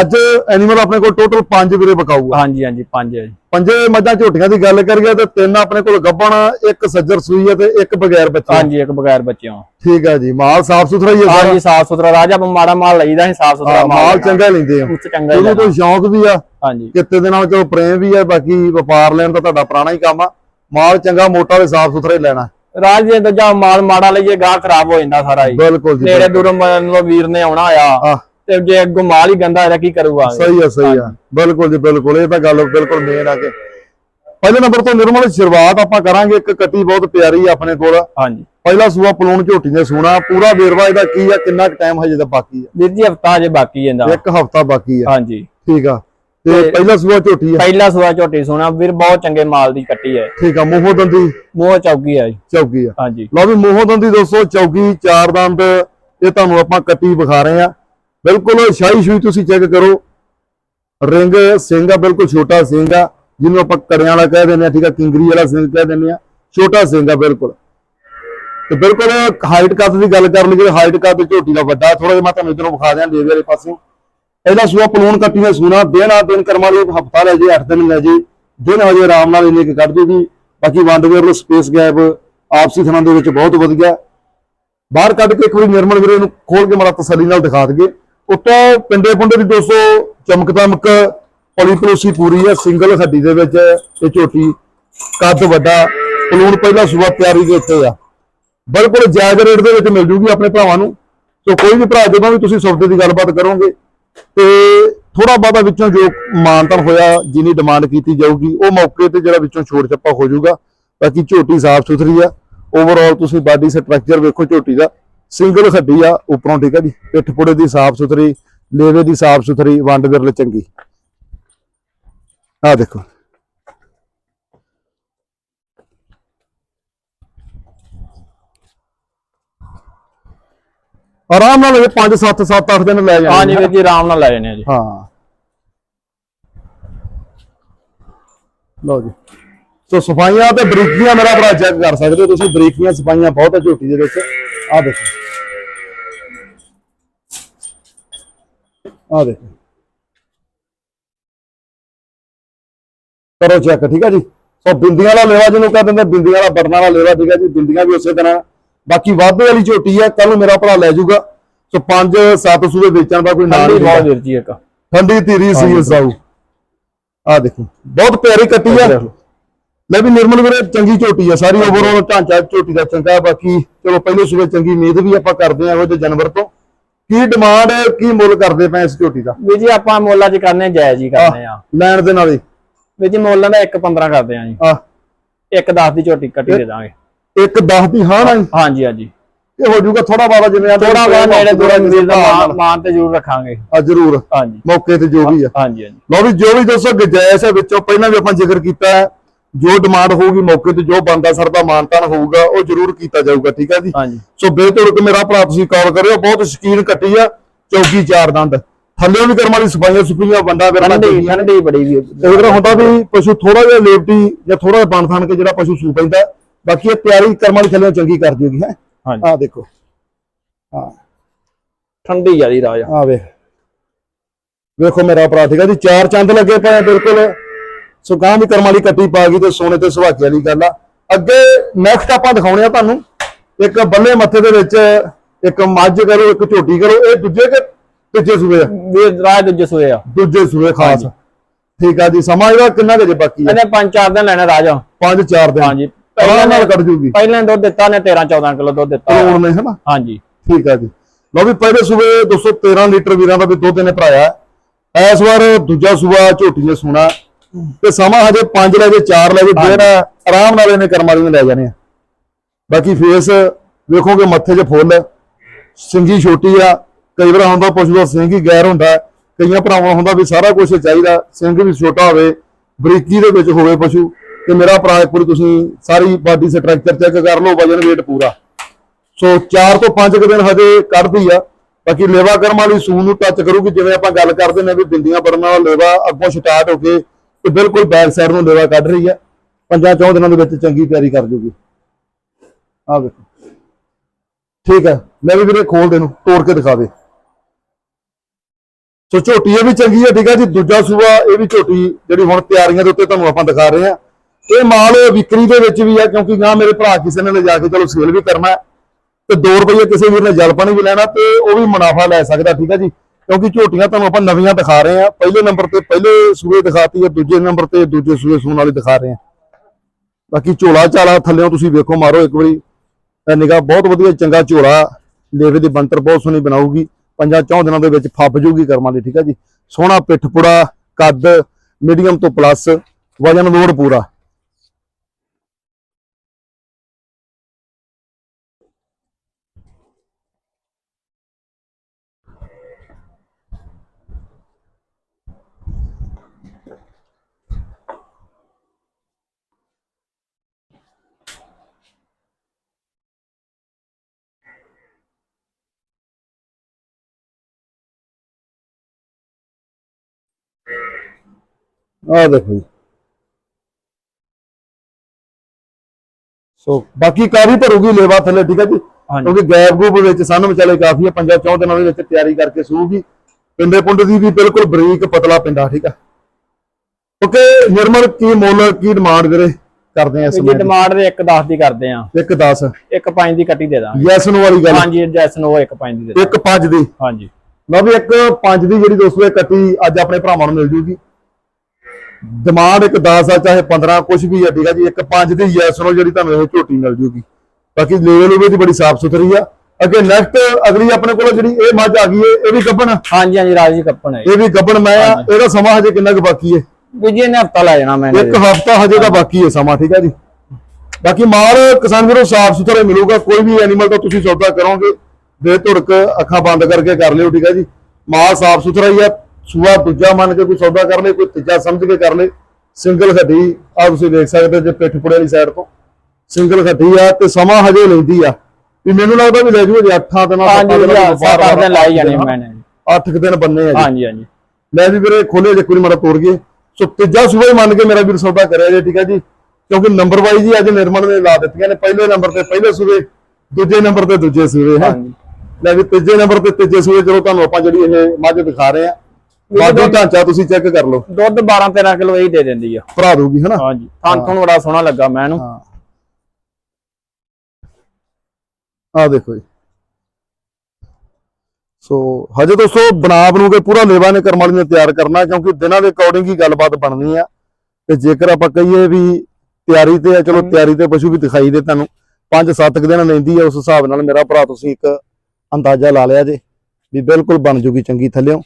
Speaker 1: ਅੱਜ ਐਨੀਮਲ ਆਪਣੇ ਕੋਲ ਟੋਟਲ 5 ਵੀਰੇ ਬਕਾਊਗਾ
Speaker 2: ਹਾਂਜੀ ਹਾਂਜੀ ਪੰਜ ਹੈ ਜੀ।
Speaker 1: ਪੰਜੇ ਮੱਝਾਂ ਝੋਟੀਆਂ ਦੀ ਗੱਲ ਕਰੀਏ ਤੇ ਤਿੰਨ ਆਪਣੇ ਕੋਲ ਗੱਬਣ ਇੱਕ ਸੱਜਰ ਸੂਈ ਹੈ ਤੇ ਇੱਕ ਬਗੈਰ ਬੱਚੇ।
Speaker 2: ਹਾਂਜੀ ਇੱਕ ਬਗੈਰ ਬੱਚਿਆਂ
Speaker 1: ਠੀਕ ਹੈ ਜੀ ਮਾਲ ਸਾਫ਼ ਸੁਥਰਾ ਹੀ ਹੈ
Speaker 2: ਹਾਂਜੀ ਸਾਫ਼ ਸੁਥਰਾ। ਰਾਜ ਆਪਾਂ ਮਾੜਾ ਮਾਲ ਲਈਦਾ ਸੀ ਸਾਫ਼ ਸੁਥਰਾ
Speaker 1: ਹਾਂ, ਮਾਲ। ਚੰਗਾ ਲੈਂਦੇ ਆ।
Speaker 2: ਉੱਚ ਚੰਗਾ ਹੀ।
Speaker 1: ਕੋਈ ਸ਼ੌਂਕ ਵੀ ਆ
Speaker 2: ਹਾਂਜੀ।
Speaker 1: ਕਿਤੇ ਦੇ ਨਾਲ ਚਲੋ ਪ੍ਰੇਮ ਵੀ ਆ ਬਾਕੀ ਵਪਾਰ ਲੈਣ ਦਾ ਤੁਹਾਡਾ ਪੁਰਾਣਾ ਹੀ ਕੰਮ ਆ। ਮਾਲ ਚੰਗਾ ਮੋਟਾ ਤੇ ਸਾਫ਼ ਸੁਥਰਾ ਹੀ ਲੈਣਾ।
Speaker 2: ਰਾਜ ਜੀ ਦੂਜਾ ਮਾਲ ਮਾੜਾ ਲਈਏ ਗਾਹ ਖਰਾਬ ਹੋ ਜਾਂਦਾ ਸਾਰਾ ਹੀ
Speaker 1: ਬਿਲਕੁਲ ਜੀ
Speaker 2: ਨੇੜੇ ਦੂਰੋਂ ਮਤਲਬ ਵੀਰ ਨੇ ਆਉਣਾ ਆ ਤੇ ਜੇ ਅੱਗੋਂ ਮਾਲ ਹੀ ਗੰਦਾ ਇਹਦਾ ਕੀ ਕਰੂਗਾ?
Speaker 1: ਸਹੀ ਆ ਸਹੀ ਆ। ਬਿਲਕੁਲ ਜੀ ਬਿਲਕੁਲ। ਇਹ ਤਾਂ ਗੱਲ ਬਿਲਕੁਲ ਮੇਨ ਆ ਕੇ ਪਹਿਲੇ ਨੰਬਰ ਤੋਂ ਨਿਰਮਲ ਸ਼ੁਰੂਆਤ ਆਪਾਂ ਕਰਾਂਗੇ। ਇੱਕ ਕੱਟੀ ਬਹੁਤ ਪਿਆਰੀ ਆ ਆਪਣੇ ਕੋਲ।
Speaker 2: ਹਾਂਜੀ।
Speaker 1: ਪਹਿਲਾ ਸੂਆ ਪਲੂਣ ਝੋਟੀ ਨੇ ਸੂਣਾ। ਪੂਰਾ ਵੇਰਵਾ ਇਹਦਾ ਕੀ ਆ ਕਿੰਨਾ ਟਾਈਮ ਹਜੇ ਦਾ ਬਾਕੀ ਆ।
Speaker 2: ਵੀਰ ਜੀ ਹਫਤਾ ਜੇ ਬਾਕੀ ਜਾਂਦਾ।
Speaker 1: ਇੱਕ ਹਫਤਾ ਬਾਕੀ ਆ।
Speaker 2: ਹਾਂਜੀ।
Speaker 1: ਠੀਕ ਆ। ਤੇ ਪਹਿਲਾ ਸੂਆ ਝੋਟੀ ਆ।
Speaker 2: ਪਹਿਲਾ ਸੂਆ ਝੋਟੀ ਸੋਣਾ ਵੀਰ ਬਹੁਤ ਚੰਗੇ ਮਾਲ ਦੀ ਕੱਟੀ ਹੈ।
Speaker 1: ਠੀਕ ਆ ਮੋਹੋ ਦੰਦੀ
Speaker 2: ਮੂੰਹ ਚੌਕੀ ਹੈ ਜੀ।
Speaker 1: ਚੌਕੀ ਆ।
Speaker 2: ਹਾਂਜੀ।
Speaker 1: ਲਓ ਵੀ ਮੋਹੋ ਦੰਦੀ ਦੋਸਤੋ ਚੌਕੀ ਚਾਰ ਦੰਦ ਇਹ ਤੁਹਾਨੂੰ ਆਪਾਂ ਕੱਟੀ ਵਿਖਾ ਰਹੇ ਆ ਬਿਲਕੁਲ ਸ਼ਾਹੀ ਸ਼ੂਈ ਤੁਸੀਂ ਚੈੱਕ ਕਰੋ। ਰਿੰਗ ਸਿੰਘ ਆ ਬਿਲਕੁਲ ਛੋਟਾ ਸਿੰਘ ਆ ਜਿਹਨੂੰ ਆਪਾਂ ਕੜਿਆਂ ਵਾਲਾ ਕਹਿ ਦਿੰਦੇ ਆ ਠੀਕ ਆ ਕਿੰਗਰੀ ਵਾਲਾ ਸਿੰਘ ਕਹਿ ਦਿੰਦੇ ਆ ਛੋਟਾ ਸਿੰਘ ਆ ਬਿਲਕੁਲ। ਤੇ ਬਿਲਕੁਲ ਹਾਈਟ ਕੱਦ ਦੀ ਗੱਲ ਕਰ ਲਈਏ ਹਾਈਟ ਕੱਦ ਝੋਟੀ ਦਾ ਵੱਡਾ ਥੋੜਾ ਜਿਹਾ ਮੈਂ ਤੁਹਾਨੂੰ ਇਧਰੋਂ ਵਿਖਾ ਦਿਆਂ ਦੇਵੇ ਵਾਲੇ ਪਾਸੋਂ ਇਹਦਾ ਸੂਆ ਪਲੂਣ ਕੱਟੀ ਦਾ ਸੂਣਾ, ਦਿਨ ਆ ਦਿਨ ਕਰਮਾ ਲਈ ਹਫਤਾ ਲੈ ਜੇ 8 ਦਿਨ ਲੈ ਜੇ, ਦਿਨ ਹਜੇ ਆਰਾਮ ਨਾਲ ਇੰਨੇ ਕੁ ਕੱਢ ਜੂਗੀ ਬਾਕੀ ਵੰਡ ਵੇਰ ਸਪੇਸ ਗੈਪ ਆਪਸੀ ਥਾਂ ਦੇ ਵਿੱਚ ਬਹੁਤ ਵਧੀਆ ਬਾਹਰ ਕੱਢ ਕੇ ਇੱਕ ਵਾਰੀ ਨਿਰਮਲ ਵੀਰੇ ਨੂੰ ਖੋਲ ਕੇ ਮਾੜਾ ਤਸੱਲੀ ਨਾਲ ਦਿਖਾ ਦਈਏ। ਉੱਤੋਂ ਪਿੰਡੇ ਪੁੰਡੇ ਦੀ ਦੋਸਤੋ ਚਮਕ ਦਮਕ ਪਲੀ ਪਲੋਸੀ ਪੂਰੀ ਹੈ ਸਿੰਗਲ ਹੱਡੀ ਦੇ ਵਿੱਚ ਇਹ ਝੋਟੀ ਕੱਦ ਵੱਡਾ ਪਲੂਣ ਪਹਿਲਾ ਸੂਆ ਪਿਆਰੀ ਦੇ ਉੱਤੇ ਆ। ਬਿਲਕੁਲ ਜਾਇਜ਼ ਰੇਟ ਦੇ ਵਿੱਚ ਮਿਲ ਜੂਗੀ ਆਪਣੇ ਭਰਾਵਾਂ ਨੂੰ। ਸੋ ਕੋਈ ਵੀ ਭਰਾ ਜਦੋਂ ਵੀ ਤੁਸੀਂ ਸੌਦੇ ਦੀ ਗੱਲਬਾਤ ਕਰੋਗੇ ਤੇ ਥੋੜਾ ਬਹੁਤਾ ਵਿੱਚੋਂ ਜੋ ਮਾਨਤਨ ਹੋਇਆ, ਜਿਨੀ ਡਿਮਾਂਡ ਕੀਤੀ ਜਾਊਗੀ, ਉਹ ਮੌਕੇ ਤੇ ਜਿਹੜਾ ਵਿੱਚੋਂ ਛੋੜ ਛੱਪਾ ਹੋ ਜਾਊਗਾ। ਬਾਕੀ ਝੋਟੀ ਸਾਫ਼ ਸੁਥਰੀ ਆ। ਓਵਰਆਲ ਤੁਸੀਂ ਬਾਡੀ ਸਟਰਕਚਰ ਵੇਖੋ ਝੋਟੀ ਦਾ। ਸਿੰਗਲ ਹੱਡੀ ਆ, ਉੱਪਰੋਂ ਠੀਕ ਆ ਜੀ। ਪਿੱਠ ਪੁੜੇ ਦੀ ਸਾਫ਼ ਸੁਥਰੀ, ਲੇਵੇ ਦੀ ਸਾਫ਼ ਸੁਥਰੀ, ਵੰਡ ਵਿਰਲ ਚੰਗੀ। ਆ ਦੇਖੋ। ਆਰਾਮ ਨਾਲ ਇਹ 5 7 7 8 ਦਿਨ ਲੈ
Speaker 2: ਹਾਂਜੀ
Speaker 1: ਜਾਣਗੇ
Speaker 2: ਵੀਰ ਜੀ ਆਰਾਮ ਨਾਲ ਲੈ ਜਾਣੇ ਆ ਜੀ।
Speaker 1: ਹਾਂ। ਲਓ ਜੀ। ਸੋ ਸਫਾਈਆਂ ਤੇ ਬਰੀਕੀਆਂ ਮੇਰਾ ਭਰਾ ਚੈੱਕ ਕਰ ਸਕਦੇ ਹੋ ਤੁਸੀਂ। ਬਰੀਕੀਆਂ ਸਫਾਈਆਂ ਬਹੁਤ ਹੈ ਝੋਟੀ ਦੇ ਵਿੱਚ। ਆਹ ਦੇਖੋ। ਆਹ ਦੇਖੋ। ਕਰੋ ਚੈੱਕ ਠੀਕ ਹੈ ਜੀ? ਸੋ ਬਿੰਦੀਆਂ ਵਾਲਾ ਲੇਵਾ ਜਿਹਨੂੰ ਕਹਿੰਦੇ ਨੇ ਬਿੰਦੀਆਂ ਵਾਲਾ ਬਟਨਾਂ ਵਾਲਾ ਲੇਵਾ ਠੀਕ ਹੈ ਜੀ? ਬਿੰਦੀਆਂ ਵੀ ਉਸੇ ਤਰ੍ਹਾਂ ਬਾਕੀ ਵਾਧੇ ਵਾਲੀ ਝੋਟੀ ਹੈ ਕੱਲ ਨੂੰ ਮੇਰਾ ਭਰਾ ਲੈ ਜਾਊਗਾ। ਸੋ 5 7 ਸੂਏ ਵੇਚਣ ਦਾ ਕੋਈ
Speaker 2: ਠੰਡੀ
Speaker 1: ਨਹੀਂ
Speaker 2: ਬਹੁਤ ਵੀਰ ਜੀ ਇੱਕ।
Speaker 1: ਠੰਡੀ ਧੀਰੀ ਸੀ ਸਾਊ। ਆ ਦੇਖੋ ਬਹੁਤ ਪਿਆਰੀ ਕੱਟੀ ਆ। ਲੈ ਵੀ ਨਿਰਮਲ ਵੀਰੇ ਚੰਗੀ ਝੋਟੀ ਆ। ਸਾਰੀ ਓਵਰਆਲ ਢਾਂਚਾ ਝੋਟੀ ਦਾ ਚੰਗਾ ਬਾਕੀ ਚਲੋ ਪਹਿਲੇ ਸੂਬੇ ਚੰਗੀ ਉਮੀਦ ਵੀ ਆਪਾਂ ਕਰਦੇ ਆ ਉਹਦੇ ਜਾਨਵਰ ਤੋਂ। ਕੀ ਡਿਮਾਂਡ ਕੀ ਮੁੱਲ ਕਰਦੇ ਪਏ ਇਸ ਝੋਟੀ ਦਾ?
Speaker 2: ਵੀ ਜੀ ਆਪਾਂ ਮੁੱਲਾਂ 'ਚ ਕਰਨੇ ਜਾਇਜ਼ ਹੀ ਕਰਨੇ ਆ।
Speaker 1: ਲੈਣ ਦੇ ਨਾਲ ਹੀ।
Speaker 2: ਵੀ ਜੀ ਮੁੱਲਾਂ ਦਾ 1.15 ਕਰਦੇ ਆ ਜੀ।
Speaker 1: ਆ
Speaker 2: ਇੱਕ 10 ਦੀ ਝੋਟੀ ਕੱਟੀ ਦੇ ਦਾਂਗੇ।
Speaker 1: ਇੱਕ 10 ਦੀ ਹਾਂ ਨਾ
Speaker 2: ਹਾਂਜੀ ਹਾਂਜੀ।
Speaker 1: ਇਹ ਹੋ ਜਾਊਗਾ ਥੋੜਾ ਬਾਵਾ ਜਿਵੇਂ ਆ
Speaker 2: ਥੋੜਾ ਬਹੁਤ ਨੇੜੇ ਦੂਰੇ ਵੀਰ ਦਾ ਮਾਨ- ਮਾਨ ਤੇ ਜ਼ਰੂਰ ਰੱਖਾਂਗੇ।
Speaker 1: ਆ ਜ਼ਰੂਰ।
Speaker 2: ਹਾਂਜੀ।
Speaker 1: ਮੌਕੇ ਤੇ ਜੋ ਵੀ ਆ।
Speaker 2: ਹਾਂਜੀ ਹਾਂਜੀ।
Speaker 1: ਲਓ ਵੀ ਜੋ ਵੀ ਦੋਸਤੋ ਗੁੰਜਾਇਸ਼ ਹੈ ਵਿੱਚੋਂ ਪਹਿਲਾਂ ਵੀ ਆਪਾਂ ਜ਼ਿਕਰ ਕੀਤਾ ਹੈ ਜੋ ਡਿਮਾਂਡ ਹੋਊਗੀ ਮੌਕੇ ਤੇ ਜੋ ਬੰਦਾ ਸਰਦਾ ਮਾਨਤਾਨ ਹੋਊਗਾ ਉਹ ਜ਼ਰੂਰ ਕੀਤਾ ਜਾਊਗਾ ਠੀਕ ਹੈ ਜੀ? ਸੋ ਬੇਤੁੜਕ ਮੇਰਾ ਭਰਾ ਤੁਸੀਂ ਕਾਲ ਕਰਿਓ ਬਹੁਤ ਸ਼ਕੀਨ ਕੱਟੀ ਆ ਚੌਕੀ ਚਾਰ ਦੰਦ। ਥੱਲੇ ਵੀ ਕਰਮ ਵਾਲੀ ਸਫਾਈਆਂ ਸੁਪੀਆਂ ਬੰਦਾ ਕਰਨਾ
Speaker 2: ਠੰਡੀ ਠੰਡੀ ਬੜੀ ਵੀ।
Speaker 1: ਇਧਰ ਹੁੰਦਾ ਵੀ ਪਸ਼ੂ ਥੋੜਾ ਜਿਹਾ ਲੇਵਟੀ ਜਾਂ ਥੋੜਾ ਜਿਹਾ ਬਣ ਥਣ ਕੇ ਜਿਹੜਾ ਪਸ਼ੂ ਸੂ ਪੈਂਦਾ ਬਾਕੀ ਇਹ ਤਿਆਰੀ ਕਰਮ ਵਾਲੀ ਥੱਲੇ ਚੰਗੀ ਕਰ ਦਿਓਗੀ ਹੈ?
Speaker 2: ਹਾਂਜੀ।
Speaker 1: ਆਹ ਦੇਖੋ। ਹਾਂ।
Speaker 2: ਠੰਡੀ ਜਿਆਦੀ ਰਾਜ।
Speaker 1: ਆ ਵੇਖ। ਵੇਖੋ ਮੇਰਾ ਭਰਾ ਠੀਕ ਹੈ ਜੀ? ਚਾਰ ਚੰਦ ਲੱਗੇ ਪਏ ਆ ਬਿਲਕੁਲ। ਸੋ ਗਾਂ ਵੀ ਕਰਮ ਵਾਲੀ ਕੱਟੀ ਪਾ ਗਈ ਤੇ ਸੋਨੇ ਤੇ ਸੁਹਾਗੇ ਵਾਲੀ ਗੱਲ ਆ। ਅੱਗੇ ਨੈਕਸਟ ਆਪਾਂ ਦਿਖਾਉਣੇ ਆ ਤੁਹਾਨੂੰ। ਇੱਕ ਬੱਲੇ ਮੱਥੇ ਦੇ ਵਿੱਚ ਇੱਕ ਮੱਝ ਕਰੋ ਇੱਕ ਝੋਟੀ ਕਰੋ। ਇਹ ਦੂਜੇ ਕੇ ਤੀਜੇ ਸੂਏ ਆ?
Speaker 2: ਵੀ ਰਾਜ ਦੂਜੇ ਸੋਏ ਆ।
Speaker 1: ਦੂਜੇ ਸੂਏ ਖਾਸ। ਠੀਕ ਆ ਜੀ ਸਮਾਂ ਇਹਦਾ ਕਿੰਨਾ ਕੁ ਜੇ ਬਾਕੀ ਆ?
Speaker 2: ਇਹਨੇ ਪੰਜ ਚਾਰ ਦਿਨ ਲੈਣੇ ਰਾਜ।
Speaker 1: ਪੰਜ ਚਾਰ ਦਿਨ।
Speaker 2: ਹਾਂਜੀ।
Speaker 1: ਆਰਾਮ ਨਾਲ ਕੱਢ ਜੂਗੀ।
Speaker 2: ਪਹਿਲਾਂ ਦੁੱਧ ਦਿੱਤਾ ਨੇ 13 14 ਕਿਲੋ ਦੁੱਧ ਦਿੱਤਾ।
Speaker 1: ਕਰੋੜ ਨੇ ਹਨਾ
Speaker 2: ਹਾਂਜੀ।
Speaker 1: ਠੀਕ ਆ ਜੀ। ਲਓ ਵੀ ਪਹਿਲੇ ਸੂਬੇ 213 ਲੀਟਰ ਵੀਰਾਂ ਦਾ ਵੀ ਦੁੱਧ ਇਹਨੇ ਭਰਾਇਆ। ਇਸ ਵਾਰ ਦੂਜਾ ਸੂਬਾ ਝੋਟੀ ਨੇ ਸੁਣਾ। ਤੇ ਸਮਾਂ ਹਜੇ 5 ਲੈ ਜੇ 4 ਲੈ ਜੇ ਆ, ਆਰਾਮ ਨਾਲ ਇਹਨੇ ਕਰਮ ਵਾਲੀ ਨੇ ਲੈ ਜਾਣੇ ਆ। ਬਾਕੀ ਫੇਸ ਵੇਖੋਗੇ ਮੱਥੇ 'ਚ ਫੁੱਲ। ਸਿੰਗੀ ਛੋਟੀ ਆ। ਕਈ ਵਾਰ ਹੁੰਦਾ ਪਸ਼ੂ ਦਾ ਸਿੰਘ ਹੀ ਗੈਰ ਹੁੰਦਾ। ਕਈਆਂ ਭਰਾਵਾਂ ਹੁੰਦਾ ਵੀ ਸਾਰਾ ਕੁਝ ਚਾਹੀਦਾ। ਸਿੰਘ ਵੀ ਛੋਟਾ ਹੋਵੇ। ਬਰੀਕੀ ਦੇ ਵਿੱਚ ਹੋਵੇ ਪਸ਼ੂ। ਤੇ ਮੇਰਾ ਭਰਾ ਪੂਰੀ ਤੁਸੀਂ ਸਾਰੀ ਬਾਡੀ ਸਟਰਕਚਰ ਚੈੱਕ ਕਰ ਲਓ, ਵਜਨ weight ਪੂਰਾ। ਸੋ 4 ਤੋਂ 5 ਦਿਨ ਹਜੇ ਕੱਢਦੀ ਆ। ਬਾਕੀ ਲੇਵਾ ਕਰਮ ਵਾਲੀ ਸੂਨ ਨੂੰ ਟੱਚ ਕਰੂਗੀ, ਜਿਵੇਂ ਆਪਾਂ ਗੱਲ ਕਰਦੇ ਨੇ ਵੀ ਬਿੰਦੀਆਂ ਬੜਨ ਵਾਲਾ ਲੇਵਾ ਅੱਗੋਂ ਸਟਾਰਟ ਹੋ ਕੇ ਤੇ ਬਿਲਕੁਲ ਬੈਕ ਸਾਈਡ ਨੂੰ ਲੇਵਾ ਕੱਢ ਰਹੀ ਆ। ਪੰਜਾਂ ਚੌਂ ਦਿਨਾਂ ਦੇ ਵਿੱਚ ਚੰਗੀ ਤਿਆਰੀ ਕਰ ਜੂਗੀ। ਆ ਵੇਖੋ। ਠੀਕ ਹੈ ਲੈ ਵੀ ਵੀਰੇ ਖੋਲ ਦੇ ਨੂੰ ਤੋੜ ਕੇ ਦਿਖਾਵੇ ਸੋ ਝੋਟੀ ਇਹ ਵੀ ਚੰਗੀ ਹੈ ਠੀਕ ਹੈ ਜੀ। ਦੂਜਾ ਸੂਆ ਇਹ ਵੀ ਝੋਟੀ ਜਿਹੜੀ ਹੁਣ ਤਿਆਰੀਆਂ ਦੇ ਉੱਤੇ ਤੁਹਾਨੂੰ ਆਪਾਂ ਦਿਖਾ ਰਹੇ ਹਾਂ ਇਹ ਮਾਲ ਵਿਕਰੀ ਦੇ ਵਿੱਚ ਵੀ ਹੈ ਕਿਉਂਕਿ ਗਾਂ ਮੇਰੇ ਭਰਾ ਕਿਸੇ ਨੇ ਲਿਜਾ ਕੇ ਚਲੋ ਸੇਲ ਵੀ ਕਰਨਾ ਤੇ 2 ਰੁਪਏ ਕਿਸੇ ਵੀਰ ਨੇ ਜਲ ਪਾਣੀ ਵੀ ਲੈਣਾ, ਤੇ ਉਹ ਵੀ ਮੁਨਾਫਾ ਲੈ ਸਕਦਾ, ਠੀਕ ਹੈ ਜੀ? ਕਿਉਂਕਿ ਝੋਟੀਆਂ ਤੁਹਾਨੂੰ ਆਪਾਂ ਨਵੀਆਂ ਦਿਖਾ ਰਹੇ ਹਾਂ। ਪਹਿਲੇ ਨੰਬਰ ਤੇ ਪਹਿਲੇ ਸੂਏ ਦਿਖਾਤੀ ਹੈ, ਦੂਜੇ ਨੰਬਰ ਤੇ ਦੂਜੇ ਸੂਏ ਸੂਣ ਵਾਲੀ ਦਿਖਾ ਰਹੇ ਹਾਂ। ਬਾਕੀ ਝੋਲਾ ਝਾਲਾ ਥੱਲੇੋਂ ਤੁਸੀਂ ਵੇਖੋ, ਮਾਰੋ ਇੱਕ ਵਾਰੀ। ਨਿਗਾਹ ਬਹੁਤ ਵਧੀਆ, ਚੰਗਾ ਝੋਲਾ। ਲੇਵੇ ਦੀ ਬੰਤਰ ਬਹੁਤ ਸੋਹਣੀ ਬਣਾਉਗੀ ਪੰਜਾਂ ਚੌਂ ਦਿਨਾਂ ਦੇ ਵਿੱਚ ਫੱਬ ਜੂਗੀ ਕਰਮਾਂ ਦੀ, ਠੀਕ ਹੈ ਜੀ? ਸੋਹਣਾ ਪਿੱਠ ਪੁੜਾ, ਕੱਦ ਮੀਡੀਅਮ ਤੋਂ ਪਲੱਸ ਵਜਨ ਲੋੜ ਪੂਰਾ। ਆਹ ਦੇਖੋ ਜੀ। ਸੋ ਬਾਕੀ ਕਾਫੀ ਭਰੂਗੀ ਲੇਵਾ ਥੱਲੇ ਠੀਕ ਹੈ ਜੀ? ਕਿਉਂਕਿ ਗੈਪ ਗੂਪ ਵਿੱਚ ਸਾਨੂੰ ਵਿਚਾਲੇ ਕਾਫੀ ਹੈ ਪੰਜਾਂ ਚੌਂ ਦਿਨਾਂ ਦੇ ਵਿੱਚ ਤਿਆਰੀ ਕਰਕੇ ਸੂਗੀ। ਪਿੰਡੇ ਪੁੰਡ ਦੀ ਵੀ ਬਿਲਕੁਲ ਬਰੀਕ ਪਤਲਾ ਪਿੰਡਾ ਠੀਕ ਆ? ਓਕੇ ਨਿਰਮਲ ਕੀ ਮੁੱਲ ਕੀ ਡਿਮਾਂਡ ਵੀਰੇ ਕਰਦੇ ਆ ਇਸ ਸਮੇਂ
Speaker 2: ਡਿਮਾਂਡ ਦੇ 1 10 ਦੀ ਕਰਦੇ ਆ।
Speaker 1: ਇੱਕ 10
Speaker 2: ਇੱਕ 5 ਦੀ ਕੱਟੀ ਦੇ ਦਾਂਗੇ।
Speaker 1: ਯੈਸ ਨੂੰ ਵਾਲੀ ਗੱਲ।
Speaker 2: ਹਾਂਜੀ ਜੈਸਨ ਉਹ ਇੱਕ 5 ਦੀ ਦੇ
Speaker 1: ਇੱਕ 5 ਦੀ।
Speaker 2: ਹਾਂਜੀ।
Speaker 1: ਲਓ ਵੀ ਇੱਕ 5 ਦੀ ਜਿਹੜੀ ਦੋਸਤੋ ਇਹ ਕੱਟੀ ਅੱਜ ਆਪਣੇ ਭਰਾਵਾਂ ਨੂੰ ਮਿਲ ਜੂਗੀ। ਡਿਮਾਂਡ ਇੱਕ 10 ਆ ਚਾਹੇ 15 ਕੁਝ ਵੀ ਹੈ ਠੀਕ ਆ ਜੀ ਇੱਕ 5 ਦੀ ਯੈਸ ਨੂੰ ਜਿਹੜੀ ਤੁਹਾਨੂੰ ਇਹ ਝੋਟੀ ਮਿਲ ਜੂਗੀ। ਬਾਕੀ ਲੈਵਲ ਉਹ ਦੀ ਬੜੀ ਸਾਫ਼ ਸੁਥਰੀ ਆ। ਅੱਗੇ ਨੈਕਸਟ ਅਗਲੀ ਆਪਣੇ ਕੋਲ ਜਿਹੜੀ ਇਹ ਮੱਝ ਆ ਗਈ ਹੈ ਇਹ ਵੀ ਗੱਬਣ
Speaker 2: ਹਾਂਜੀ ਹਾਂਜੀ ਰਾਜੀ ਕੱਪਣ ਹੈ
Speaker 1: ਇਹ ਵੀ ਗੱਬਣ ਮੈਂ ਆ ਇਹਦਾ ਸਮਾਂ ਹਜੇ ਕਿੰਨਾ ਕੁ ਬਾਕੀ ਹੈ
Speaker 2: ਵੀ ਜੀ ਇਹਨੇ ਹਫਤਾ ਲੈ ਜਾਣਾ ਮੈਂ
Speaker 1: ਇੱਕ ਹਫਤਾ ਹਜੇ ਦਾ ਬਾਕੀ ਹੈ ਸਮਾਂ ਠੀਕ ਹੈ ਜੀ। ਬਾਕੀ ਮਾਲ ਕਿਸਾਨ ਵੀਰੋ ਸਾਫ਼ ਸੁਥਰਾ ਮਿਲੂਗਾ ਕੋਈ ਵੀ ਐਨੀਮਲ ਦਾ ਤੁਸੀਂ ਸੌਦਾ ਕਰੋਗੇ ਬੇਧੜਕ ਅੱਖਾਂ ਬੰਦ ਕਰਕੇ ਕਰ ਲਿਓ ਠੀਕ ਹੈ ਜੀ। ਮਾਲ ਸਾਫ਼ ਸੁਥਰਾ ਹੀ ਹੈ ਸੂਆ ਦੂਜਾ ਮੰਨ ਕੇ ਕੋਈ ਸੌਦਾ ਕਰ ਲੇ ਕੋਈ ਤੀਜਾ ਸਮਝ ਕੇ ਕਰ ਲੇ। ਸਿੰਗਲ ਹੱਡੀ ਆ ਤੁਸੀਂ ਦੇਖ ਸਕਦੇ ਜੇ ਪਿੱਠ ਪੁੜੇ ਵਾਲੀ ਸਾਈਡ ਤੋਂ। ਸਿੰਗਲ ਹੱਡੀ ਆ ਤੇ ਸਮਾਂ ਹਜੇ ਲੈਂਦੀ ਆ। ਵੀ ਮੈਨੂੰ ਲੱਗਦਾ ਵੀ ਲੈ ਜੂ ਜੇ 8 ਦਿਨਾਂ
Speaker 2: ਹਾਂਜੀ
Speaker 1: ਸੱਤਾਂ ਦਿਨਾਂ,
Speaker 2: ਸੱਤ ਅੱਠ ਦਿਨ ਲਾਈ ਜਾਣੇ
Speaker 1: ਅੱਠ ਕੁ ਦਿਨ ਬੰਨੇ ਆ ਜੀ।
Speaker 2: ਹਾਂਜੀ ਹਾਂਜੀ।
Speaker 1: ਲੈ ਵੀ ਵੀਰੇ ਖੋਲੇ ਜੇ ਕੋਈ ਮਾੜਾ ਤੋੜ ਗਏ। ਸੋ ਤੀਜਾ ਸੂਬਾ ਹੀ ਮੰਨ ਕੇ ਮੇਰਾ ਵੀਰ ਸੌਦਾ ਕਰਿਆ ਜੇ ਠੀਕ ਹੈ ਜੀ। ਕਿਉਂਕਿ ਨੰਬਰ ਵਾਈਜ਼ ਹੀ ਅੱਜ ਨਿਰਮਲ ਨੇ ਲਾ ਦਿੱਤੀਆਂ ਨੇ ਪਹਿਲੇ ਨੰਬਰ ਤੇ ਪਹਿਲੇ ਸੂਬੇ ਦੂਜੇ ਨੰਬਰ ਤੇ ਦੂਜੇ ਸੂਬੇ ਹੈ।
Speaker 2: ਹਾਂਜੀ।
Speaker 1: ਲੈ ਵੀ ਤੀਜੇ ਨੰਬਰ ਤੇ ਤੀਜੇ ਸੂਬੇ ਜਦੋਂ ਤੁਹਾਨੂੰ ਆਪਾਂ ਜਿਹੜੀ ਇਹ ਮੱਝ ਦਿਖਾ ਰਹੇ ਆ ਬਾਕੀ ਢਾਂਚਾ ਤੁਸੀਂ ਚੈੱਕ ਕਰ ਲਓ।
Speaker 2: ਦੁੱਧ 12 13 ਕਿਲੋ ਇਹ ਦੇ ਦਿੰਦੀ ਆ।
Speaker 1: ਭਰਾ ਦੂਗੀ ਹਨਾ?
Speaker 2: ਹਾਂਜੀ। ਥਾਂ ਥੋਂ ਬੜਾ ਸੋਹਣਾ ਲੱਗਾ ਮੈਨੂੰ
Speaker 1: ਹਾਂ। ਆ ਦੇਖੋ ਜੀ। ਸੋ ਹਜੇ ਦੋਸਤੋ ਬਣਾ ਬਣੂ ਕੇ ਪੂਰਾ ਲੇਵਾ ਨੇ ਕਰਮ ਵਾਲੀ ਨੇ ਤਿਆਰ ਕਰਨਾ ਕਿਉਂਕਿ ਦਿਨਾਂ ਦੇ ਅਕੋਰਡਿੰਗ ਹੀ ਗੱਲਬਾਤ ਬਣਨੀ ਆ। ਤੇ ਜੇਕਰ ਆਪਾਂ ਕਹੀਏ ਵੀ ਤਿਆਰੀ ਤੇ ਆ ਚਲੋ ਤਿਆਰੀ ਤੇ ਪਸ਼ੂ ਵੀ ਦਿਖਾਈ ਦੇ ਤੁਹਾਨੂੰ। 5-7 ਦਿਨ ਲੈਂਦੀ ਆ ਉਸ ਹਿਸਾਬ ਨਾਲ ਮੇਰਾ ਭਰਾ ਤੁਸੀਂ ਇੱਕ ਅੰਦਾਜ਼ਾ ਲਾ ਲਿਆ ਜੇ ਵੀ ਬਿਲਕੁਲ ਬਣ ਜੂਗੀ ਚੰਗੀ ਥੱਲਿਓਂ।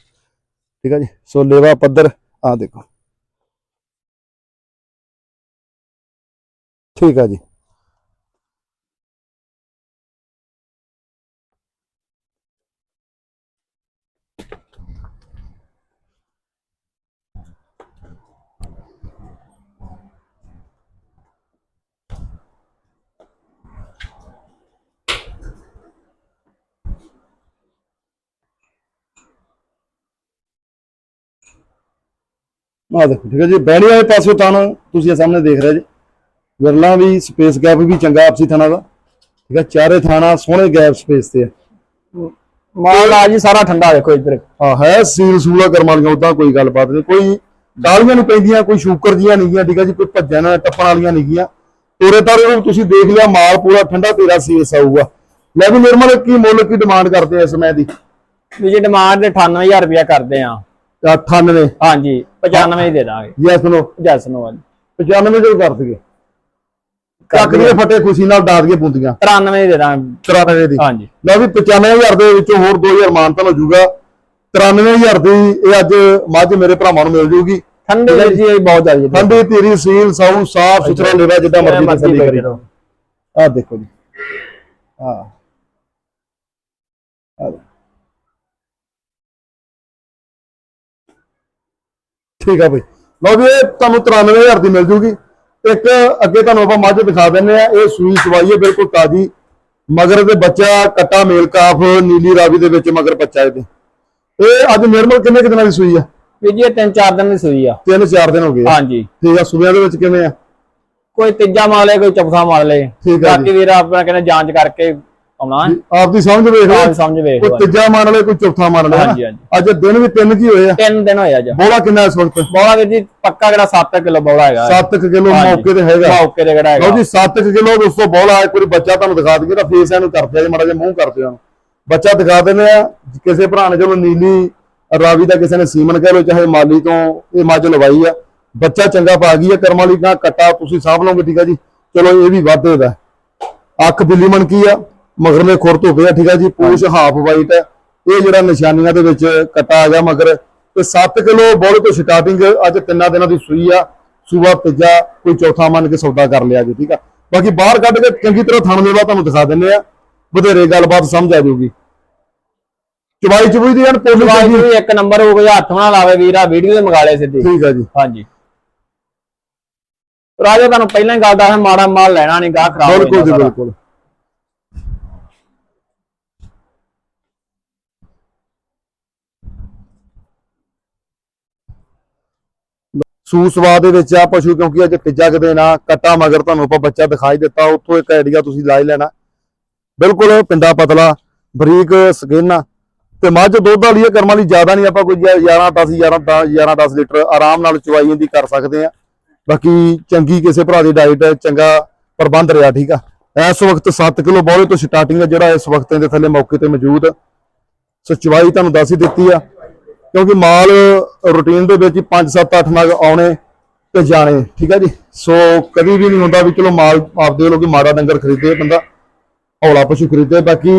Speaker 1: ਠੀਕ ਹੈ ਜੀ? ਸੋ ਲੇਵਾ ਪੱਧਰ ਆ ਦੇਖੋ। ਠੀਕ ਆ ਜੀ। ਆ ਦੇਖੋ ਠੀਕ ਹੈ ਜੀ ਬੈਣੀ ਵਾਲੇ ਪਾਸੋਂ ਤਾਂ ਤੁਸੀਂ ਸਾਹਮਣੇ ਦੇਖ ਰਹੇ ਜੀ। ਵਿਰਲਾ ਵੀ ਸਪੇਸ ਗੈਪ ਵੀ ਚੰਗਾ ਆਪਸੀ ਥਾਣਾ ਦਾ। ਠੀਕ ਹੈ ਚਾਰੇ ਥਾਣਾ ਸੋਹਣੇ ਗੈਪ ਸਪੇਸ ਤੇ ਆ।
Speaker 2: ਮਾਲ ਆ ਜੀ ਸਾਰਾ ਠੰਡਾ ਦੇਖੋ ਇੱਧਰ।
Speaker 1: ਆ ਹੈ ਸੀਲ ਸੂਲਾ ਕਰਮ ਵਾਲੀਆਂ ਉਦਾਂ ਕੋਈ ਗੱਲਬਾਤ ਨਹੀਂ। ਕੋਈ ਕਾਲੀਆਂ ਨਹੀਂ ਪੈਂਦੀਆਂ ਕੋਈ ਸ਼ੂਕਰ ਜੀਆਂ ਨਹੀਂ ਗੀਆਂ ਠੀਕ ਹੈ ਜੀ ਕੋਈ ਭੱਜਣ ਨਾਲ ਟੱਪਣ ਵਾਲੀਆਂ ਨਹੀਂ ਗੀਆਂ। ਤੋਰੇ ਤਾਰੇ ਨੂੰ ਤੁਸੀਂ ਦੇਖ ਲਿਆ ਮਾਲ ਪੂਰਾ ਠੰਡਾ ਤੇਰਾ ਸੀਲ ਸਾਊਗਾ। ਲੈ ਵੀ ਨਿਰਮਲ ਕੀ ਮੁੱਲ ਕੀ ਡਿਮਾਂਡ ਕਰਦੇ ਆ ਇਸ ਸਮੇਂ ਦੀ?
Speaker 2: ਵੀ ਜੀ ਡਿਮਾਂਡ ਤੇ 98000 ਰੁਪਇਆ ਕਰਦੇ ਆ।
Speaker 1: 98?
Speaker 2: ਹਾਂਜੀ 95 ਹੀ ਦੇ ਦਾਂਗੇ।
Speaker 1: Yes no.
Speaker 2: ਜੈਸ ਨੂੰ ਵਾਲੀ।
Speaker 1: 95 ਜੋ ਕਰ ਦਈਏ ਚੱਕ ਦੀਆਂ ਫੱਟੇ ਖੁਸ਼ੀ ਨਾਲ ਦਾਦ ਕੇ ਪੁੰਦੀਆਂ
Speaker 2: 93 ਹੀ ਦੇ ਦਾਂਗੇ।
Speaker 1: 93 ਦੀ।
Speaker 2: ਹਾਂਜੀ।
Speaker 1: ਲਓ ਵੀ 95000 ਦੇ ਵਿੱਚੋਂ ਹੋਰ 2000 ਮਾਨਤਾ ਹੋ ਜਾਊਗਾ 93000 ਦੀ ਇਹ ਅੱਜ ਮੱਝ ਮੇਰੇ ਭਰਾਵਾਂ ਨੂੰ ਮਿਲ ਜੂਗੀ।
Speaker 2: ਠੰਡੇ ਜੀ ਇਹ ਬਹੁਤ ਜ਼ਿਆਦਾ ਜੀ।
Speaker 1: ਠੰਡੀ ਤੇਰੀ ਸੀਲ ਸਾਊ ਸਾਫ਼ ਸੁਥਰਾ ਲੇਵਾ ਜਿੱਦਾਂ ਮਰਜ਼ੀ ਤਸੱਲੀ ਕਰੀ। ਆ ਦੇਖੋ ਜੀ। ਆ ਠੀਕ ਆ ਬਈ। ਲਓ ਵੀ ਇਹ ਤੁਹਾਨੂੰ 93000 ਦੀ ਮਿਲ ਜੂਗੀ। ਇੱਕ ਅੱਗੇ ਤੁਹਾਨੂੰ ਆਪਾਂ ਮੱਝ ਦਿਖਾ ਦਿੰਨੇ ਆ ਇਹ ਸੂਈ ਸਵਾਈ ਹੈ ਬਿਲਕੁਲ ਤਾਜੀ। ਮਗਰ ਦੇ ਬੱਚਾ ਕੱਟਾ ਮੇਲ ਕਾਫ ਨੀਲੀ ਰਾਵੀ ਦੇ ਵਿੱਚ ਮਗਰ ਬੱਚਾ ਇਹਦੇ। ਇਹ ਅੱਜ ਨਿਰਮਲ ਕਿੰਨੇ ਕੁ ਦਿਨਾਂ ਦੀ ਸੂਈ ਆ?
Speaker 2: ਵੀ ਜੀ ਇਹ ਤਿੰਨ ਚਾਰ ਦਿਨ ਦੀ ਸੂਈ ਆ।
Speaker 1: ਤਿੰਨ ਚਾਰ ਦਿਨ ਹੋ ਗਏ।
Speaker 2: ਹਾਂਜੀ।
Speaker 1: ਠੀਕ ਆ ਸੂਬਿਆਂ ਦੇ ਵਿੱਚ ਕਿਵੇਂ ਆ?
Speaker 2: ਕੋਈ ਤੀਜਾ ਮਾਲ ਹੈ ਕੋਈ ਚੌਥਾ ਮਾਲ ਹੈ
Speaker 1: ਠੀਕ ਆ ਜੀ।
Speaker 2: ਬਾਕੀ ਵੀਰ ਆਪਣਾ ਕਹਿੰਦੇ ਜਾਂਚ ਕਰਕੇ ਆਉਣਾ ਹੈ
Speaker 1: ਆਪਦੀ ਸਮਝ ਵੇਖ ਲਓ।
Speaker 2: ਸਮਝ ਵੇਖ
Speaker 1: ਕੋਈ
Speaker 2: ਲਓ
Speaker 1: ਤੀਜਾ ਮੰਨ ਲਏ ਕੋਈ ਚੌਥਾ ਮੰਨ ਲਿਆ
Speaker 2: ਹਾਂਜੀ, ਹਾਂਜੀ।
Speaker 1: ਅੱਜ ਦਿਨ ਵੀ ਤਿੰਨ ਕੀ ਹੋਏ ਆ?
Speaker 2: ਤਿੰਨ ਦਿਨ ਹੋਏ ਅੱਜ।
Speaker 1: ਬੋਲਾ ਕਿੰਨਾ ਇਸ ਵਕਤ?
Speaker 2: ਬੌਲਾ ਵੀਰ ਜੀ ਪੱਕਾ ਕਿਹੜਾ 7 ਕਿਲੋ ਬੌਲਾ ਹੈਗਾ।
Speaker 1: 7 ਕਿਲੋ
Speaker 2: ਹਾਂਜੀ।
Speaker 1: ਮੌਕੇ ਤੇ ਹੈਗਾ।
Speaker 2: ਮੌਕੇ ਤੇ ਕਿਹੜਾ
Speaker 1: ਲਓ
Speaker 2: ਹੈਗਾ
Speaker 1: ਜੀ 7 ਕਿਲੋ ਦੋਸਤੋ ਬੋਲਾ ਇੱਕ ਵਾਰੀ ਬੱਚਾ ਤੁਹਾਨੂੰ ਦਿਖਾ ਦਈਏ ਤਾਂ ਫੇਸ ਇਹਨੂੰ ਕਰਦੇ ਆ ਮਾੜਾ ਜਿਹਾ ਮੂੰਹ ਕਰਦੇ ਆ ਬੱਚਾ ਦਿਖਾ ਦਿੰਦੇ ਆ ਕਿਸੇ ਭਰਾ ਨੇ ਚਲੋ ਨੀਲੀ ਰਾਵੀ ਦਾ ਕਿਸੇ ਨੇ ਸੀਮਨ ਕਹਿ ਲੋ ਚਾਹੇ ਮਾਲੀ ਤੋਂ ਇਹ ਮੱਝ ਲਵਾਈ ਆ। ਬੱਚਾ ਚੰਗਾ ਪਾ ਗਈ ਆ ਕਰਮ ਵਾਲੀ ਦਾ ਕੱਟਾ ਤੁਸੀਂ ਸਾਂਭ ਲਓਗੇ ਠੀਕ ਆ ਜੀ। ਚਲੋ ਇਹ ਵੀ ਵਾਧੇ ਦਾ ਅੱਖ ਬਿੱਲੀ ਮਨ ਕੀ ਆ? ਮਗਰਲੇ ਖੁਰ ਧੋਪੇ ਆ ਠੀਕ ਆ ਜੀ ਪੂਛ ਹਾਫ ਵਾਈਟ ਹੈ ਇਹ ਜਿਹੜਾ ਨਿਸ਼ਾਨੀਆਂ ਦੇ ਵਿੱਚ ਕੱਟਾ ਆ ਗਿਆ ਮਗਰ। ਤੇ 7 ਕਿਲੋ ਬੋਲ ਤੋਂ ਸਟਾਰਟਿੰਗ ਅੱਜ ਤਿੰਨਾਂ ਦਿਨਾਂ ਦੀ ਸੂਈ ਆ। ਸੂਆ ਤੀਜਾ ਕੋਈ ਚੌਥਾ ਮੰਨ ਕੇ ਸੌਦਾ ਕਰ ਲਿਆ ਜੀ ਠੀਕ ਆ। ਬਾਕੀ ਬਾਹਰ ਕੱਢ ਕੇ ਚੰਗੀ ਤਰ੍ਹਾਂ ਥਣ ਮੇਵਾ ਤੁਹਾਨੂੰ ਦਿਖਾ ਦਿੰਨੇ ਆ। ਵਧੇਰੇ ਗੱਲਬਾਤ ਸਮਝ ਆ ਜਾਊਗੀ। ਚਵਾਈ ਚਵੂਈ ਦੀ ਐਨ ਪੋਲੀ ਚੰਗੀ
Speaker 2: ਇੱਕ ਨੰਬਰ ਹੋ ਗਿਆ ਹੱਥ ਨਾ ਲਾਵੇ ਵੀਰ ਵੀਡੀਓ ਤੇ ਮੰਗਾ ਲਏ ਸਿੱਧੀ।
Speaker 1: ਠੀਕ ਆ ਜੀ।
Speaker 2: ਹਾਂਜੀ। ਰਾਜਾ ਤੁਹਾਨੂੰ ਪਹਿਲਾਂ ਹੀ ਗੱਲ ਦੱਸਾਂ ਮਾੜਾ ਮਾਲ ਲੈਣਾ ਨਹੀਂ ਗਾਹ ਖਰਾਬ ਹੋ
Speaker 1: ਬਿਲਕੁਲ। ਬਿਲਕੁਲ। ਸੂਸਵਾ ਦੇ ਵਿੱਚ ਆ ਪਸ਼ੂ, ਕਿਉਂਕਿ ਅੱਜ ਤੀਜਾ ਕਦੇ ਨਾ ਕੱਟਾ ਮਗਰ ਤੁਹਾਨੂੰ ਆਪਾਂ ਬੱਚਾ ਦਿਖਾਈ ਦਿੱਤਾ, ਉੱਥੋਂ ਇੱਕ ਆਈਡੀਆ ਤੁਸੀਂ ਲਾ ਲੈਣਾ। ਬਿਲਕੁਲ ਪਿੰਡਾ ਪਤਲਾ, ਬਰੀਕ ਸਕਿਨ ਤੇ ਮੱਝ ਦੁੱਧ ਵਾਲੀ ਹੈ ਕਰਮ ਵਾਲੀ ਜ਼ਿਆਦਾ ਨਹੀਂ, ਆਪਾਂ ਕੋਈ 11 10 11 11 10 ਲੀਟਰ ਆਰਾਮ ਨਾਲ ਚਵਾਈ ਇਹਦੀ ਕਰ ਸਕਦੇ ਆ। ਬਾਕੀ ਚੰਗੀ ਕਿਸੇ ਭਰਾ ਦੀ ਡਾਈਟ ਚੰਗਾ ਪ੍ਰਬੰਧ ਰਿਹਾ, ਠੀਕ ਆ। ਇਸ ਵਕਤ 7 ਕਿਲੋ ਬੋਲੇ ਤੋਂ ਸਟਾਰਟਿੰਗ ਹੈ ਜਿਹੜਾ ਇਸ ਵਕਤ ਦੇ ਥੱਲੇ ਮੌਕੇ ਤੇ ਮੌਜੂਦ ਸੋ ਚਵਾਈ ਤੁਹਾਨੂੰ ਦੱਸ ਹੀ ਦਿੱਤੀ ਆ ਕਿਉਂਕਿ ਮਾਲ ਰੂਟੀਨ ਦੇ ਵਿੱਚ ਹੀ 5 7 8 ਨਗ ਆਉਣੇ ਤੇ ਜਾਣੇ ਠੀਕ ਆ ਜੀ? ਸੋ ਕਦੀ ਵੀ ਨਹੀਂ ਹੁੰਦਾ ਵੀ ਚਲੋ ਮਾਲ ਆਪਦੇ ਵੱਲੋਂ ਕਿ ਮਾੜਾ ਡੰਗਰ ਖਰੀਦੇ ਬੰਦਾ ਹੌਲਾ ਪਸ਼ੂ ਖਰੀਦੇ ਬਾਕੀ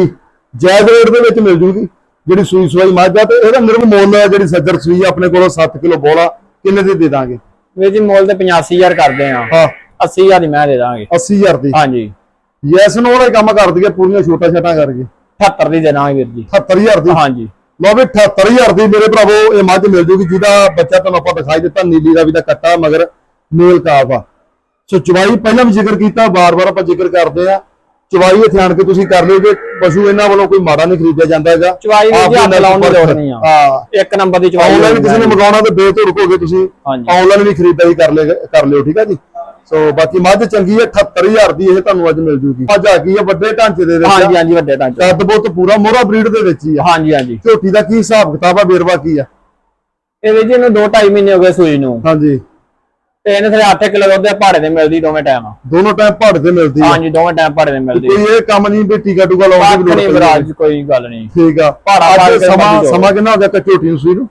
Speaker 1: ਜਾਇਜ਼ ਰੇਟ ਦੇ ਵਿੱਚ ਮਿਲ ਜੂਗੀ ਜਿਹੜੀ ਸੂਈ ਸਵਾਈ ਮੱਝ ਤੇ ਇਹਦਾ ਨਿਰਮ ਮੁੱਲ ਹੈ ਜਿਹੜੀ ਸੱਜਰ ਸੂਈ ਆਪਣੇ ਕੋਲੋਂ 7 ਕਿਲੋ ਬੋਲਾ ਕਿੰਨੇ ਦੀ ਦੇ ਦਾਂਗੇ?
Speaker 2: ਵੀਰ ਜੀ ਮੁੱਲ ਤੇ 85000 ਕਰਦੇ ਆ।
Speaker 1: ਹਾਂ।
Speaker 2: 80000 ਦੀ ਮੈਂ ਦੇ ਦਾਂਗੇ।
Speaker 1: 80000 ਦੀ?
Speaker 2: ਹਾਂਜੀ।
Speaker 1: ਯੈਸ ਨੋ ਵਾਲਾ ਕੰਮ ਕਰ ਦਈਏ ਪੂਰੀਆਂ ਛੋਟਾ ਛਾਟਾਂ ਕਰਕੇ।
Speaker 2: 78 ਦੀ ਦੇ ਦਾਂਗੇ ਵੀਰ ਜੀ।
Speaker 1: 78000 ਦੀ?
Speaker 2: ਹਾਂਜੀ।
Speaker 1: ਲਓ ਵੀ 78000 ਦੀ ਮੇਰੇ ਭਰਾਵੋ ਇਹ ਮੱਝ ਮਿਲ ਜੂਗੀ ਜਿਹਦਾ ਬੱਚਾ ਤੁਹਾਨੂੰ ਆਪਾਂ ਦਿਖਾਈ ਦਿੱਤਾ ਨੀਲੀ ਦਾ ਵੀ ਦਾ ਕੱਟਾ ਮਗਰ ਮੇਲ ਕਾਫ ਆ। ਸੋ ਚਵਾਈ ਪਹਿਲਾਂ ਵੀ ਜ਼ਿਕਰ ਕੀਤਾ ਬਾਰ-ਬਾਰ ਆਪਾਂ ਜ਼ਿਕਰ ਕਰਦੇ ਆ। ਚਵਾਈ ਇੱਥੇ ਆਣ ਕੇ ਤੁਸੀਂ ਕਰ ਲਿਓ ਕਿ ਪਸ਼ੂ ਇਹਨਾਂ ਵੱਲੋਂ ਕੋਈ ਮਾੜਾ ਨਹੀਂ ਖਰੀਦਿਆ ਜਾਂਦਾ ਹੈਗਾ।
Speaker 2: ਚਵਾਈ
Speaker 1: ਆਪਦੇ
Speaker 2: ਹੱਥ ਲਾਉਣ ਦੀ ਲੋੜ ਨਹੀਂ ਆ।
Speaker 1: ਹਾਂ।
Speaker 2: ਇੱਕ ਨੰਬਰ ਦੀ ਚਵਾਈ
Speaker 1: ਆਨਲਾਈਨ ਕਿਸੇ ਨੇ ਮੰਗਾਉਣਾ ਤੇ ਬੇਧੜਕ ਹੋ ਗਏ ਤੁਸੀਂ ਆਨਲਾਈਨ ਵੀ ਖਰੀਦਦਾਰੀ ਕਰ ਲਿਓ ਕਰ ਲਿਓ ਠੀਕ ਆ ਜੀ? ਸੋ ਬਾਕੀ ਮੱਝ ਚੰਗੀ ਹੈ 78000 ਦੀ ਇਹ ਤੁਹਾਨੂੰ ਅੱਜ ਮਿਲ ਜੂਗੀ। ਮੱਝ ਆ ਗਈ ਹੈ ਵੱਡੇ ਢਾਂਚੇ ਦੇ
Speaker 2: ਹਾਂਜੀ
Speaker 1: ਵਿੱਚ
Speaker 2: ਹਾਂਜੀ ਵੱਡੇ ਟਾਂਚੇ
Speaker 1: ਕੱਦ ਬੁੱਤ ਪੂਰਾ ਮੋਹਰਾ ਬਰੀਡ ਦੇ ਵਿੱਚ ਹੀ ਆ।
Speaker 2: ਹਾਂਜੀ ਹਾਂਜੀ।
Speaker 1: ਝੋਟੀ ਦਾ ਕੀ ਹਿਸਾਬ ਕਿਤਾਬ ਆ ਵੇਰਵਾ ਕੀ ਆ?
Speaker 2: ਇਹ ਵੀਰ ਜੀ ਇਹਨੂੰ 2 2.5 ਮਹੀਨੇ ਹੋ ਗਏ ਸੂਈ ਨੂੰ।
Speaker 1: ਹਾਂਜੀ।
Speaker 2: ਤੇ ਇਹਨੇ ਥਲੇ 8 ਕਿਲੋ ਦੁੱਧ ਦੇ ਭਾੜੇ ਤੇ ਮਿਲਦੀ ਦੋਵੇਂ ਟਾਈਮ
Speaker 1: ਦੋਨੋਂ ਟਾਈਮ ਪਹਾੜ ਤੇ ਮਿਲਦੀ
Speaker 2: ਹਾਂਜੀ ਦੋਵੇਂ ਟਾਈਮ ਭਾੜੇ ਤੇ ਮਿਲਦੀ
Speaker 1: ਕੋਈ ਇਹ ਕੰਮ ਨਹੀਂ ਵੀ ਟੀਕਾ ਟੂਕਾ ਲਾਉਣ ਦੀ
Speaker 2: ਨਹੀਂ
Speaker 1: ਲੋੜ
Speaker 2: ਬਰਾਜ ਕੋਈ ਗੱਲ ਨਹੀਂ।
Speaker 1: ਠੀਕ ਆ।
Speaker 2: ਪਹਾੜਾ
Speaker 1: ਅੱਜ ਸਮਾਂ। ਸਮਾਂ ਕਿੰਨਾ ਹੋ ਗਿਆ ਝੋਟੀ ਨੂੰ ਸੂਈ ਨੂੰ?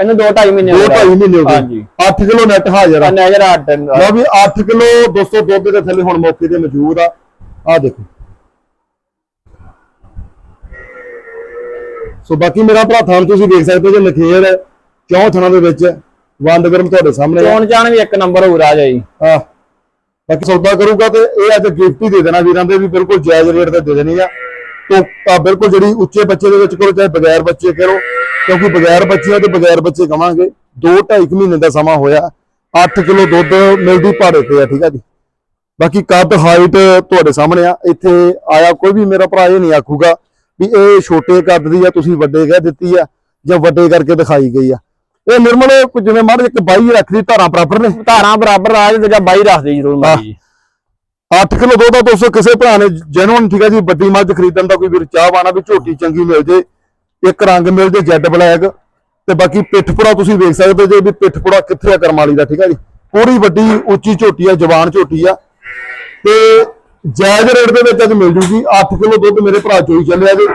Speaker 2: ਇਹਨੂੰ 2 2.5 ਮਹੀਨੇ
Speaker 1: ਦੋ ਢਾਈ ਮਹੀਨੇ ਹੋ
Speaker 2: ਹਾਂਜੀ।
Speaker 1: ਗਏ 8 ਕਿਲੋ ਨੈਟ ਹਾਜ਼ਰ ਆ
Speaker 2: ਨਜ਼ਰ ਹਟ
Speaker 1: ਲਓ ਵੀ 8 ਕਿਲੋ 200 ਦੁੱਧ ਦੇ ਥੱਲੇ ਹੁਣ ਮੌਕੇ ਤੇ ਮੌਜੂਦ ਆ। ਆ ਦੇਖੋ। ਸੋ ਬਾਕੀ ਮੇਰਾ ਭਰਾ ਥਾਨ ਤੁਸੀਂ ਦੇਖ ਸਕਦੇ ਹੋ ਜੇ ਲਖੇਰ ਚੌਂ ਥਾਣਾ ਦੇ ਵਿੱਚ ਬੰਦ ਗਰਮ ਤੁਹਾਡੇ ਸਾਹਮਣੇ
Speaker 2: ਚੋਣ ਜਾਣ ਵੀ ਇੱਕ ਨੰਬਰ ਹੋ ਰਾਜਾ ਜੀ।
Speaker 1: ਹਾਂ। ਬਾਕੀ ਸੌਦਾ ਕਰੂਗਾ ਤੇ ਇਹ ਅੱਜ ਗਿਫਟ ਹੀ ਦੇ ਦੇਣਾ ਵੀਰਾਂ ਦੇ ਵੀ ਬਿਲਕੁਲ ਜਾਇਜ਼ ਰੇਟ ਤੇ ਦੇ ਦੇਣੀ ਆ। ਤੋਂ ਬਿਲਕੁਲ ਜਿਹੜੀ ਉੱਚੇ ਬੱਚੇ ਦੇ ਵਿੱਚ ਕਰੋ ਚਾਹੇ ਬਗੈਰ ਬੱਚੇ ਕਰੋ ਕਿਉਂਕਿ ਬਗੈਰ ਬੱਚਿਆਂ ਤੇ ਬਗੈਰ ਬੱਚੇ ਕਵਾਂਗੇ 2.5 ਮਹੀਨੇ ਦਾ ਸਮਾਂ ਹੋਇਆ 8 ਕਿਲੋ ਦੁੱਧ ਮਿਲਦੀ ਭਾੜੇ ਤੇ ਆ ਠੀਕ ਆ ਜੀ। ਬਾਕੀ ਕੱਦ ਹਾਈਟ ਤੁਹਾਡੇ ਸਾਹਮਣੇ ਆ ਇੱਥੇ ਆਇਆ ਕੋਈ ਵੀ ਮੇਰਾ ਭਰਾ ਇਹ ਨਹੀਂ ਆਖੂਗਾ ਵੀ ਇਹ ਛੋਟੇ ਕੱਦ ਦੀ ਆ ਤੁਸੀਂ ਵੱਡੇ ਕਹਿ ਦਿੱਤੀ ਆ ਜਾਂ ਵੱਡੇ ਕਰਕੇ ਦਿਖਾਈ ਗਈ ਆ। ਇਹ ਨਿਰਮਲ ਜਿਵੇਂ ਮਾੜੇ ਇੱਕ ਬਾਈ ਰੱਖਦੀ ਧਾਰਾਂ ਬਰਾਬਰ ਨੇ।
Speaker 2: ਧਾਰਾਂ ਬਰਾਬਰ ਰਾਜ ਤੇ ਜਾਂ ਬਾਈ ਰੱਖਦੇ ਜਰੂਰ ਮਾਰੀ ਜੀ
Speaker 1: 8 ਕਿਲੋ ਦੁੱਧ ਦਾ ਦੋਸਤੋ ਕਿਸੇ ਭਰਾ ਨੇ ਜੈਨੂਨ ਠੀਕ ਹੈ ਜੀ, ਵੱਡੀ ਮੱਝ ਖਰੀਦਣ ਦਾ ਕੋਈ ਵੀਰ ਚਾਹਵਾਨਾ ਵੀ ਝੋਟੀ ਚੰਗੀ ਮਿਲ ਜੇ, ਇੱਕ ਰੰਗ ਮਿਲ ਜੇ, ਜੈਡ ਬਲੈਕ, ਤੇ ਬਾਕੀ ਪਿੱਠਪੁੜਾ ਤੁਸੀਂ ਵੇਖ ਸਕਦੇ ਜੇ ਵੀ ਪਿੱਠਪੁੜਾ ਕਿੱਥੇ ਆ ਕਰਮਾਲੀ ਦਾ, ਠੀਕ ਹੈ ਜੀ? ਪੂਰੀ ਵੱਡੀ, ਉੱਚੀ ਝੋਟੀ ਆ, ਜਵਾਨ ਝੋਟੀ ਆ। ਤੇ ਜਾਇਜ਼ ਰੇਟ ਦੇ ਵਿੱਚ ਅੱਜ ਮਿਲ ਜੂਗੀ। 8 ਕਿਲੋ ਦੁੱਧ ਮੇਰੇ ਭਰਾ ਚੋਈ ਚੱਲਿਆ ਜੀ।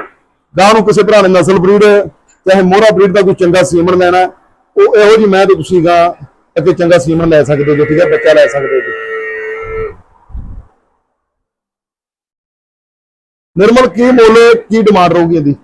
Speaker 1: ਗਾਂ ਨੂੰ ਕਿਸੇ ਭਰਾ ਨੇ ਨਸਲ ਬਰੀਡ, ਚਾਹੇ ਮੋਹਰਾ ਬਰੀਡ ਦਾ ਕੋਈ ਚੰਗਾ ਸੀਮਨ ਲੈਣਾ, ਉਹ ਇਹੋ ਜੀ ਮੈਂ ਤੇ ਤੁਸੀਂ ਗਾਂ ਅੱਗੇ ਚੰਗਾ ਸੀਮਨ ਲੈ ਸਕਦੇ ਹੋ, ਠੀਕ ਹੈ? ਬੱਚਾ ਲੈ ਸਕਦੇ ਹੋ ਜੀ ਨਿਰਮਲ ਕੀ ਮੁੱਲ ਕੀ ਡਿਮਾਂਡ ਰਹੂਗੀ ਇਹਦੀ?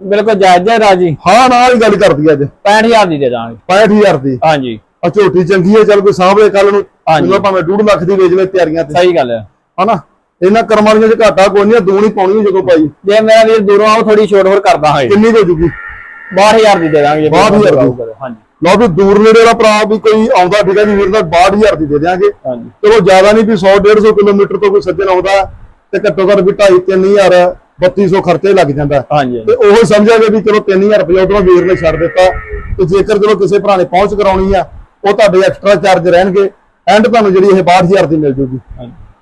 Speaker 2: ਬਿਲਕੁਲ ਜਾਇਜ਼ ਹੈ ਰਾਜੀ।
Speaker 1: ਹਾਂ ਨਾਲ ਹੀ ਗੱਲ ਕਰਦੀ ਅੱਜ।
Speaker 2: 65000 ਦੀ ਦੇ ਦਾਂਗੇ।
Speaker 1: 65000 ਦੀ?
Speaker 2: ਹਾਂਜੀ।
Speaker 1: ਆ ਝੋਟੀ ਚੰਗੀ ਹੈ ਚੱਲ ਕੋਈ ਸਾਹਮਣੇ ਕੱਲ ਨੂੰ।
Speaker 2: ਹਾਂਜੀ।
Speaker 1: ਭਾਵੇਂ 2 ਲੱਖ ਦੀ ਵੇਚ ਲੈ ਤਿਆਰੀਆਂ ਤੇ।
Speaker 2: ਸਹੀ ਗੱਲ ਹੈ
Speaker 1: ਹਨਾ? ਇਹਨਾਂ ਕਰਮਾਂ ਦੀਆਂ ਚ ਘਾਟਾ ਕੋਈ ਨਹੀਂ ਦੂਣੀ ਪਾਉਣੀ ਹੈ ਜਦੋਂ ਪਾਈ
Speaker 2: ਜੇ ਮੇਰਾ ਵੀਰ ਦੂਰੋਂ ਆਉ ਥੋੜੀ ਛੋਟ ਹੋਰ ਕਰਦਾ ਹਾਂ
Speaker 1: ਕਿੰਨੀ ਹੋ ਜੂਗੀ?
Speaker 2: 62000 ਦੀ ਦੇ ਦਾਂਗੇ ਜੇ
Speaker 1: 62,000 ਦੀ।
Speaker 2: ਹਾਂਜੀ।
Speaker 1: ਲਓ ਵੀ ਦੂਰ ਨੇੜੇ ਵਾਲਾ ਭਰਾ ਵੀ ਕੋਈ ਆਉਂਦਾ ਠੀਕ ਹੈ ਜੀ ਵੀਰ ਦਾ 62000 ਦੀ ਦੇ ਦਿਆਂਗੇ।
Speaker 2: ਹਾਂਜੀ।
Speaker 1: ਚਲੋ ਜ਼ਿਆਦਾ ਨਹੀਂ ਵੀ 100 150 ਕਿਲੋਮੀਟਰ ਤੋਂ ਕੋਈ ਸੱਜਣ ਆਉਂਦਾ। ਤੇ ਘੱਟੋ ਘੱਟ ਵੀ 2.5 3000 3200 ਖਰਚੇ ਲੱਗ ਜਾਂਦਾ।
Speaker 2: ਹਾਂਜੀ।
Speaker 1: ਤੇ ਉਹ ਸਮਝਿਆ ਵੀ ਚਲੋ 3000 ਰੁਪਏ ਉਧਰੋਂ ਵੀਰ ਨੇ ਛੱਡ ਦਿੱਤਾ। ਤੇ ਜੇਕਰ ਚਲੋ ਕਿਸੇ ਭਰਾ ਨੇ ਪਹੁੰਚ ਕਰਾਉਣੀ ਆ ਉਹ ਤੁਹਾਡੇ ਐਕਸਟਰਾ ਚਾਰਜ ਰਹਿਣਗੇ ਐਂਡ ਤੁਹਾਨੂੰ ਜਿਹੜੀ ਇਹ 62000 ਦੀ ਮਿਲ ਜੂਗੀ।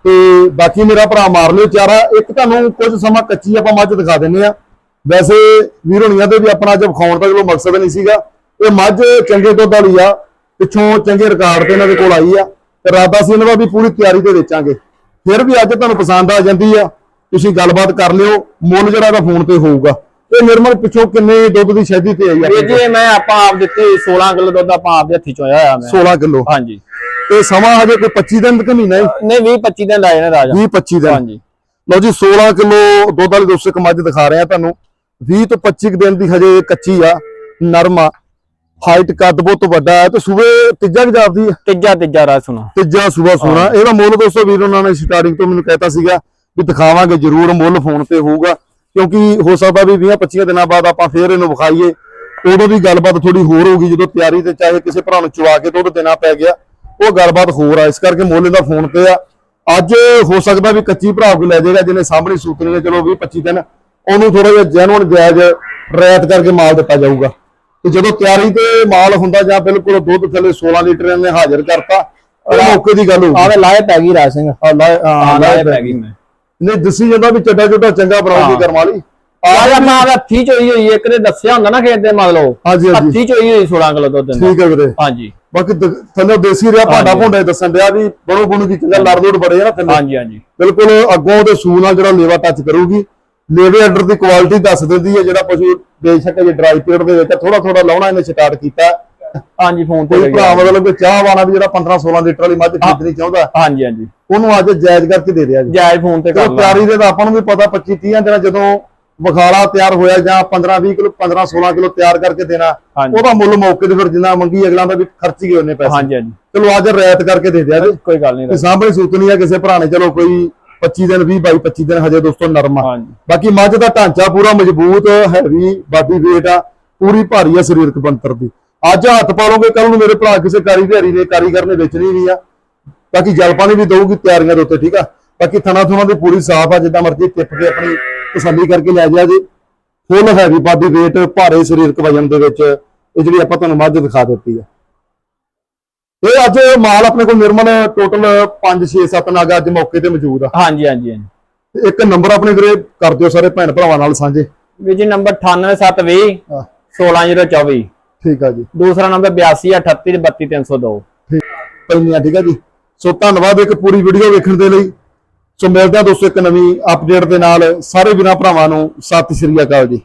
Speaker 1: ਤੇ ਬਾਕੀ ਮੇਰਾ ਭਰਾ ਮਾਰ ਲਿਓ ਚਾਰਾ। ਇੱਕ ਤੁਹਾਨੂੰ ਕੁਝ ਸਮਾਂ ਕੱਚੀ ਆਪਾਂ ਮੱਝ ਦਿਖਾ ਦਿੰਨੇ ਆ। ਵੈਸੇ ਵੀਰ ਹੋਣੀਆਂ ਤੇ ਵੀ ਆਪਣਾ ਅੱਜ ਵਿਖਾਉਣ ਦਾ ਚਲੋ ਮਕਸਦ ਨਹੀਂ ਸੀਗਾ। ਇਹ ਮੱਝ ਚੰਗੇ ਦੁੱਧ ਵਾਲੀ ਆ। ਪਿੱਛੋਂ ਚੰਗੇ ਰਿਕਾਰਡ ਤੇ ਇਹਨਾਂ ਦੇ ਕੋਲ ਆਈ ਆ। ਤੇ ਰਾਦਾ ਸੀ ਇਹਨਾਂ ਦਾ ਵੀ ਪੂਰੀ ਤਿਆਰੀ ਤੇ ਵੇਚਾਂਗੇ ਫਿਰ ਵੀ ਅੱਜ ਤੁਹਾਨੂੰ ਪਸੰਦ ਆ ਜਾਂਦੀ ਆ। ਤੁਸੀਂ ਗੱਲਬਾਤ ਕਰ ਲਿਓ ਮੁੱਲ ਜਿਹੜਾ ਇਹਦਾ ਫੋਨ ਤੇ ਹੋਊਗਾ। ਇਹ ਨਿਰਮਲ ਪਿੱਛੋਂ ਕਿੰਨੇ ਦੁੱਧ ਦੀ ਸ਼ੈਦੀ ਤੇ ਆਈ
Speaker 2: ਵੀਰ
Speaker 1: ਆਪਣੇ
Speaker 2: ਜੀ ਮੈਂ ਆਪਾਂ ਆਪ ਦਿੱਤੀ 16 ਕਿਲੋ ਦੁੱਧ ਆਪਾਂ ਆਪ ਦੇ ਹੱਥੀ ਚੋਇਆ ਹੋਇਆ ਮੈਂ।
Speaker 1: 16 ਕਿਲੋ।
Speaker 2: ਹਾਂਜੀ।
Speaker 1: ਤੇ ਸਮਾਂ ਹਜੇ ਕੋਈ 25 ਦਿਨ ਤੱਕ ਮਹੀਨਾ ਹੀ
Speaker 2: ਨਹੀਂ 20 25 ਦਿਨ ਲਾਏ ਨੇ ਰਾਜਾ।
Speaker 1: 20 25 ਦਿਨ।
Speaker 2: ਹਾਂਜੀ।
Speaker 1: ਲਓ ਜੀ 16 ਕਿਲੋ ਦੁੱਧ ਵਾਲੀ ਦੋਸਤੋ ਇੱਕ ਮੱਝ ਦਿਖਾ ਰਿਹਾ ਤੁਹਾਨੂੰ। 20 ਤੋਂ 25 ਕੁ ਦਿਨ ਦੀ ਹਜੇ ਕੱਚੀ ਆ ਨਰਮ। ਆ ਹਾਈਟ ਕੱਦ ਬਹੁਤ ਵੱਡਾ ਹੈ ਤੇ ਸੂਬੇ ਤੀਜਾ ਕਿ ਜਾਪਦੀ ਹੈ?
Speaker 2: ਤੀਜਾ ਤੀਜਾ ਰਾਜ ਸੁਣੋ।
Speaker 1: ਤੀਜਾ ਸੂਬਾ ਸੋਨਾ ਇਹਦਾ ਮੁੱਲ ਦੋਸਤੋ ਵੀਰ ਉਹਨਾਂ ਨੇ ਸਟਾਰਟਿੰਗ ਤੋਂ ਮੈਨੂੰ ਕਹਿਤਾ ਸੀਗਾ ਵੀ ਦਿਖਾਵਾਂਗੇ ਜ਼ਰੂਰ ਮੁੱਲ ਫੋਨ ਤੇ ਹੋਊਗਾ। ਕਿਉਂਕਿ ਹੋ ਸਕਦਾ ਵੀ 20 25 ਦਿਨਾਂ ਬਾਅਦ ਆਪਾਂ ਫੇਰ ਇਹਨੂੰ ਵਿਖਾਈਏ। ਉਦੋਂ ਦੀ ਗੱਲਬਾਤ ਥੋੜੀ ਹੋਰ ਹੋਊਗੀ ਜਦੋਂ ਤਿਆਰੀ ਤੇ ਚਾਹੇ ਕਿਸੇ ਭਰਾ ਨੂੰ ਚਵਾ ਕੇ ਦੁੱਧ ਦੇਣਾ ਪੈ ਗਿਆ। ਉਹ ਗੱਲਬਾਤ ਹੋਰ ਆ ਇਸ ਕਰਕੇ ਮੁੱਲ ਇਹਦਾ ਫੋਨ ਤੇ ਆ। ਅੱਜ ਹੋ ਸਕਦਾ ਵੀ ਕੱਚੀ ਭਰਾ ਕੋਈ ਲੈ ਜਾਏਗਾ ਜਿਹਨੇ ਸਾਹਮਣੇ ਸੂਤਰੀ ਹੈ। ਚਲੋ 20 25 ਦਿਨ ਉਹਨੂੰ ਥੋੜਾ ਜਿਹਾ ਜੈਨੂਨ ਜਾਇਜ਼ ਰੈਤ ਕਰਕੇ ਮਾਲ ਦਿੱਤਾ ਜਾਊਗਾ। ਤੇ ਜਦੋਂ ਤਿਆਰੀ ਤੇ ਮਾਲ ਹੁੰਦਾ ਜਾਂ ਬਿਲਕੁਲ ਦੁੱਧ ਥੱਲੇ 16 ਲੀਟਰ ਇਹਨੇ ਹਾਜ਼ਰ ਕਰਤਾ ਉਹ ਮੌਕੇ ਦੀ ਗੱਲ ਹੋਊਗੀ
Speaker 2: ਆਵੇ ਲਾਏ ਪੈ ਗਈ ਰਾਜ ਸਿੰਘ।
Speaker 1: ਆ ਲਾਏ
Speaker 2: ਹਾਂ
Speaker 1: ਹਾਂ
Speaker 2: ਲਾਏ ਪੈ ਗਈ। ਮੈਂ।
Speaker 1: ਨਹੀਂ ਦੱਸੀ ਜਾਂਦਾ ਵੀ ਚੱਡਾ ਚੁੱਡਾ ਚੰਗਾ ਬਣਾਉਗੀ
Speaker 2: ਹਾਂ।
Speaker 1: ਕਰਮ ਵਾਲੀ।
Speaker 2: ਰਾਜਾ ਮਾਂ ਹੱਥੀ ਚੋਈ ਹੋਈ ਇੱਕ ਨੇ ਦੱਸਿਆ ਹੁੰਦਾ ਨਾ ਖੇਤ ਦੇ
Speaker 1: ਹਾਂਜੀ
Speaker 2: ਹੱਥੀ ਚੋਈ ਹੋਈ 16 ਕਿਲੋ ਦੁੱਧ
Speaker 1: ਠੀਕ ਹੈ ਵੀਰੇ।
Speaker 2: ਹਾਂਜੀ।
Speaker 1: ਬਾਕੀ ਦ- ਥੱਲੇ ਦੇਸੀ ਰਿਆ ਭਾਂਡਾ। ਭੁੰਡਾ ਦੱਸਣ ਡਿਆ ਵੀ ਬਣੋ ਬਣੂ ਦੀ ਚੰਗਾ ਲੜ ਬੜੇ ਆ ਨਾ ਥੱਲੇ।
Speaker 2: ਹਾਂਜੀ ਹਾਂਜੀ।
Speaker 1: ਬਿਲਕੁਲ ਅੱਗੋਂ ਉਹਦੇ ਸੂ ਨਾਲ ਜਿਹੜਾ ਲੇਵਾ ਟੱਚ ਕਰੂਗੀ। ਲੇਵੇ ਅੰਡਰ ਦੀ ਕੁਆਲਿਟੀ ਦੱਸ ਦਿੰਦੀ ਹੈ ਜਿਹੜਾ ਪਸ਼ੂ ਬੇਸ਼ੱਕ ਜੇ ਡਰਾਈ ਪੀਰੀਅਡ ਦੇ ਵਿੱਚ ਥੋੜਾ ਥੋੜਾ ਲਾਉਣਾ ਇਹਨੇ ਸਟਾਰਟ ਕੀਤਾ।
Speaker 2: ਹਾਂਜੀ ਫੋਨ ਤੇ
Speaker 1: ਕੋਈ। ਭਰਾ ਮਤਲਬ ਕਿ ਚਾਹ ਵਾਲਾ ਵੀ ਜਿਹੜਾ 15 16 ਲੀਟਰ ਵਾਲੀ ਮੱਝ ਖਰੀਦਣੀ ਚਾਹੁੰਦਾ
Speaker 2: ਹਾਂਜੀ ਹਾਂਜੀ।
Speaker 1: ਉਹਨੂੰ ਅੱਜ ਜਾਇਜ਼ ਕਰਕੇ ਦੇ ਦਿਆ ਜੀ।
Speaker 2: ਜਾਇਜ਼ ਫੋਨ ਤੇ ਕਰ ਲਾ।
Speaker 1: ਤਿਆਰੀ ਦੇ ਤਾਂ ਆਪਾਂ ਨੂੰ ਵੀ ਪਤਾ 25 30 ਦਿਨਾਂ ਜਦੋਂ ਬਖਾਲਾ ਤਿਆਰ ਹੋਇਆ ਜਾਂ 15 20 ਕਿਲੋ 15 16 ਕਿਲੋ ਤਿਆਰ ਕਰਕੇ ਦੇਣਾ। ਉਹਦਾ ਮੁੱਲ ਮੌਕੇ ਤੇ ਫਿਰ ਜਿੰਨਾ ਮੰਗੀ ਅਗਲਾ ਦਾ ਵੀ ਖਰਚ ਗਏ ਉਹਨੇ ਪੈਸੇ।
Speaker 2: ਹਾਂਜੀ ਹਾਂਜੀ।
Speaker 1: ਚਲੋ ਅੱਜ ਰੈਤ ਕਰਕੇ ਦੇ ਦਿਆ ਜੀ।
Speaker 2: ਕੋਈ ਗੱਲ ਨਹੀਂ।
Speaker 1: ਸਾਹਮਣੇ ਸੂਤਨੀ ਆ ਕਿਸੇ ਭਰਾ ਨੇ ਚਲੋ ਕੋਈ 25 ਦਿਨ 20 22 25 ਦਿਨ ਹਜੇ ਦੋਸਤੋ ਨਰਮ ਬਾਕੀ ਮੱਝ ਦਾ ਢਾਂਚਾ ਪੂਰਾ ਮਜ਼ਬੂਤ ਹੈਵੀ ਬਾਡੀ weight ਆ ਪੂਰੀ ਭਾਰੀ ਆ ਸਰੀਰਕ ਬੰਤਰ ਦੀ। ਅੱਜ ਹੱਥ ਪਾ ਲਓਗੇ ਕੱਲ ਨੂੰ ਮੇਰੇ ਭਰਾ ਕਿਸੇ ਕਾਰੀਗਰੀ ਨੇ ਕਾਰੀਗਰ ਨੇ ਵੇਚਣੀ ਨਹੀਂ ਆ। ਬਾਕੀ ਜਲਪਾਣੀ ਵੀ ਦਊਗੀ ਤਿਆਰੀਆਂ ਦੇ ਉੱਤੇ ਠੀਕ ਆ? ਬਾਕੀ ਥਣਾ ਥੁਣਾ ਦੀ ਪੂਰੀ ਸਾਫ਼ ਆ ਜਿੱਦਾਂ ਮਰਜ਼ੀ ਟਿੱਪ ਕੇ ਆਪਣੀ ਤਸੱਲੀ ਕਰਕੇ ਲੈ ਜਾ ਜੀ। ਫੁੱਲ ਹੈਵੀ ਬਾਡੀ weight ਭਾਰੇ ਸਰੀਰਕ ਵਜਨ ਦੇ ਵਿੱਚ ਇਹ ਜਿਹੜੀ ਆਪਾਂ ਤੁਹਾਨੂੰ ਮੱਝ ਦਿਖਾ ਦਿੱਤੀ ਆ। ਇਹ ਅੱਜ ਮਾਲ ਆਪਣੇ ਕੋਲ ਨਿਰਮਲ ਟੋਟਲ 5 6 7 ਨਾਗ ਅੱਜ ਮੌਕੇ ਤੇ ਮੌਜੂਦ ਆ।
Speaker 2: ਹਾਂਜੀ ਹਾਂਜੀ ਹਾਂਜੀ।
Speaker 1: ਤੇ ਇੱਕ ਨੰਬਰ ਆਪਣੇ ਵੀਰੇ ਕਰ ਦਿਓ ਸਾਰੇ ਭੈਣ ਭਰਾਵਾਂ ਨਾਲ ਸਾਂਝੇ।
Speaker 2: ਵੀਰ ਜੀ ਨੰਬਰ 98720
Speaker 1: ਹਾਂ।
Speaker 2: 16024
Speaker 1: ਠੀਕ ਆ ਜੀ।
Speaker 2: ਦੂਸਰਾ ਨੰਬਰ 8238 32302
Speaker 1: ਠੀਕ। ਪੈਣੀਆਂ ਠੀਕ ਆ ਜੀ। ਸੋ ਧੰਨਵਾਦ ਇੱਕ ਪੂਰੀ ਵੀਡੀਓ ਵੇਖਣ ਦੇ ਲਈ। ਸੋ ਮਿਲਦੇ ਦੋਸਤੋ ਇੱਕ ਨਵੀਂ ਅਪਡੇਟ ਦੇ ਨਾਲ। ਸਾਰੇ ਵੀਰਾਂ ਭਰਾਵਾਂ ਨੂੰ ਸਤਿ ਸ਼੍ਰੀ ਅਕਾਲ ਜੀ।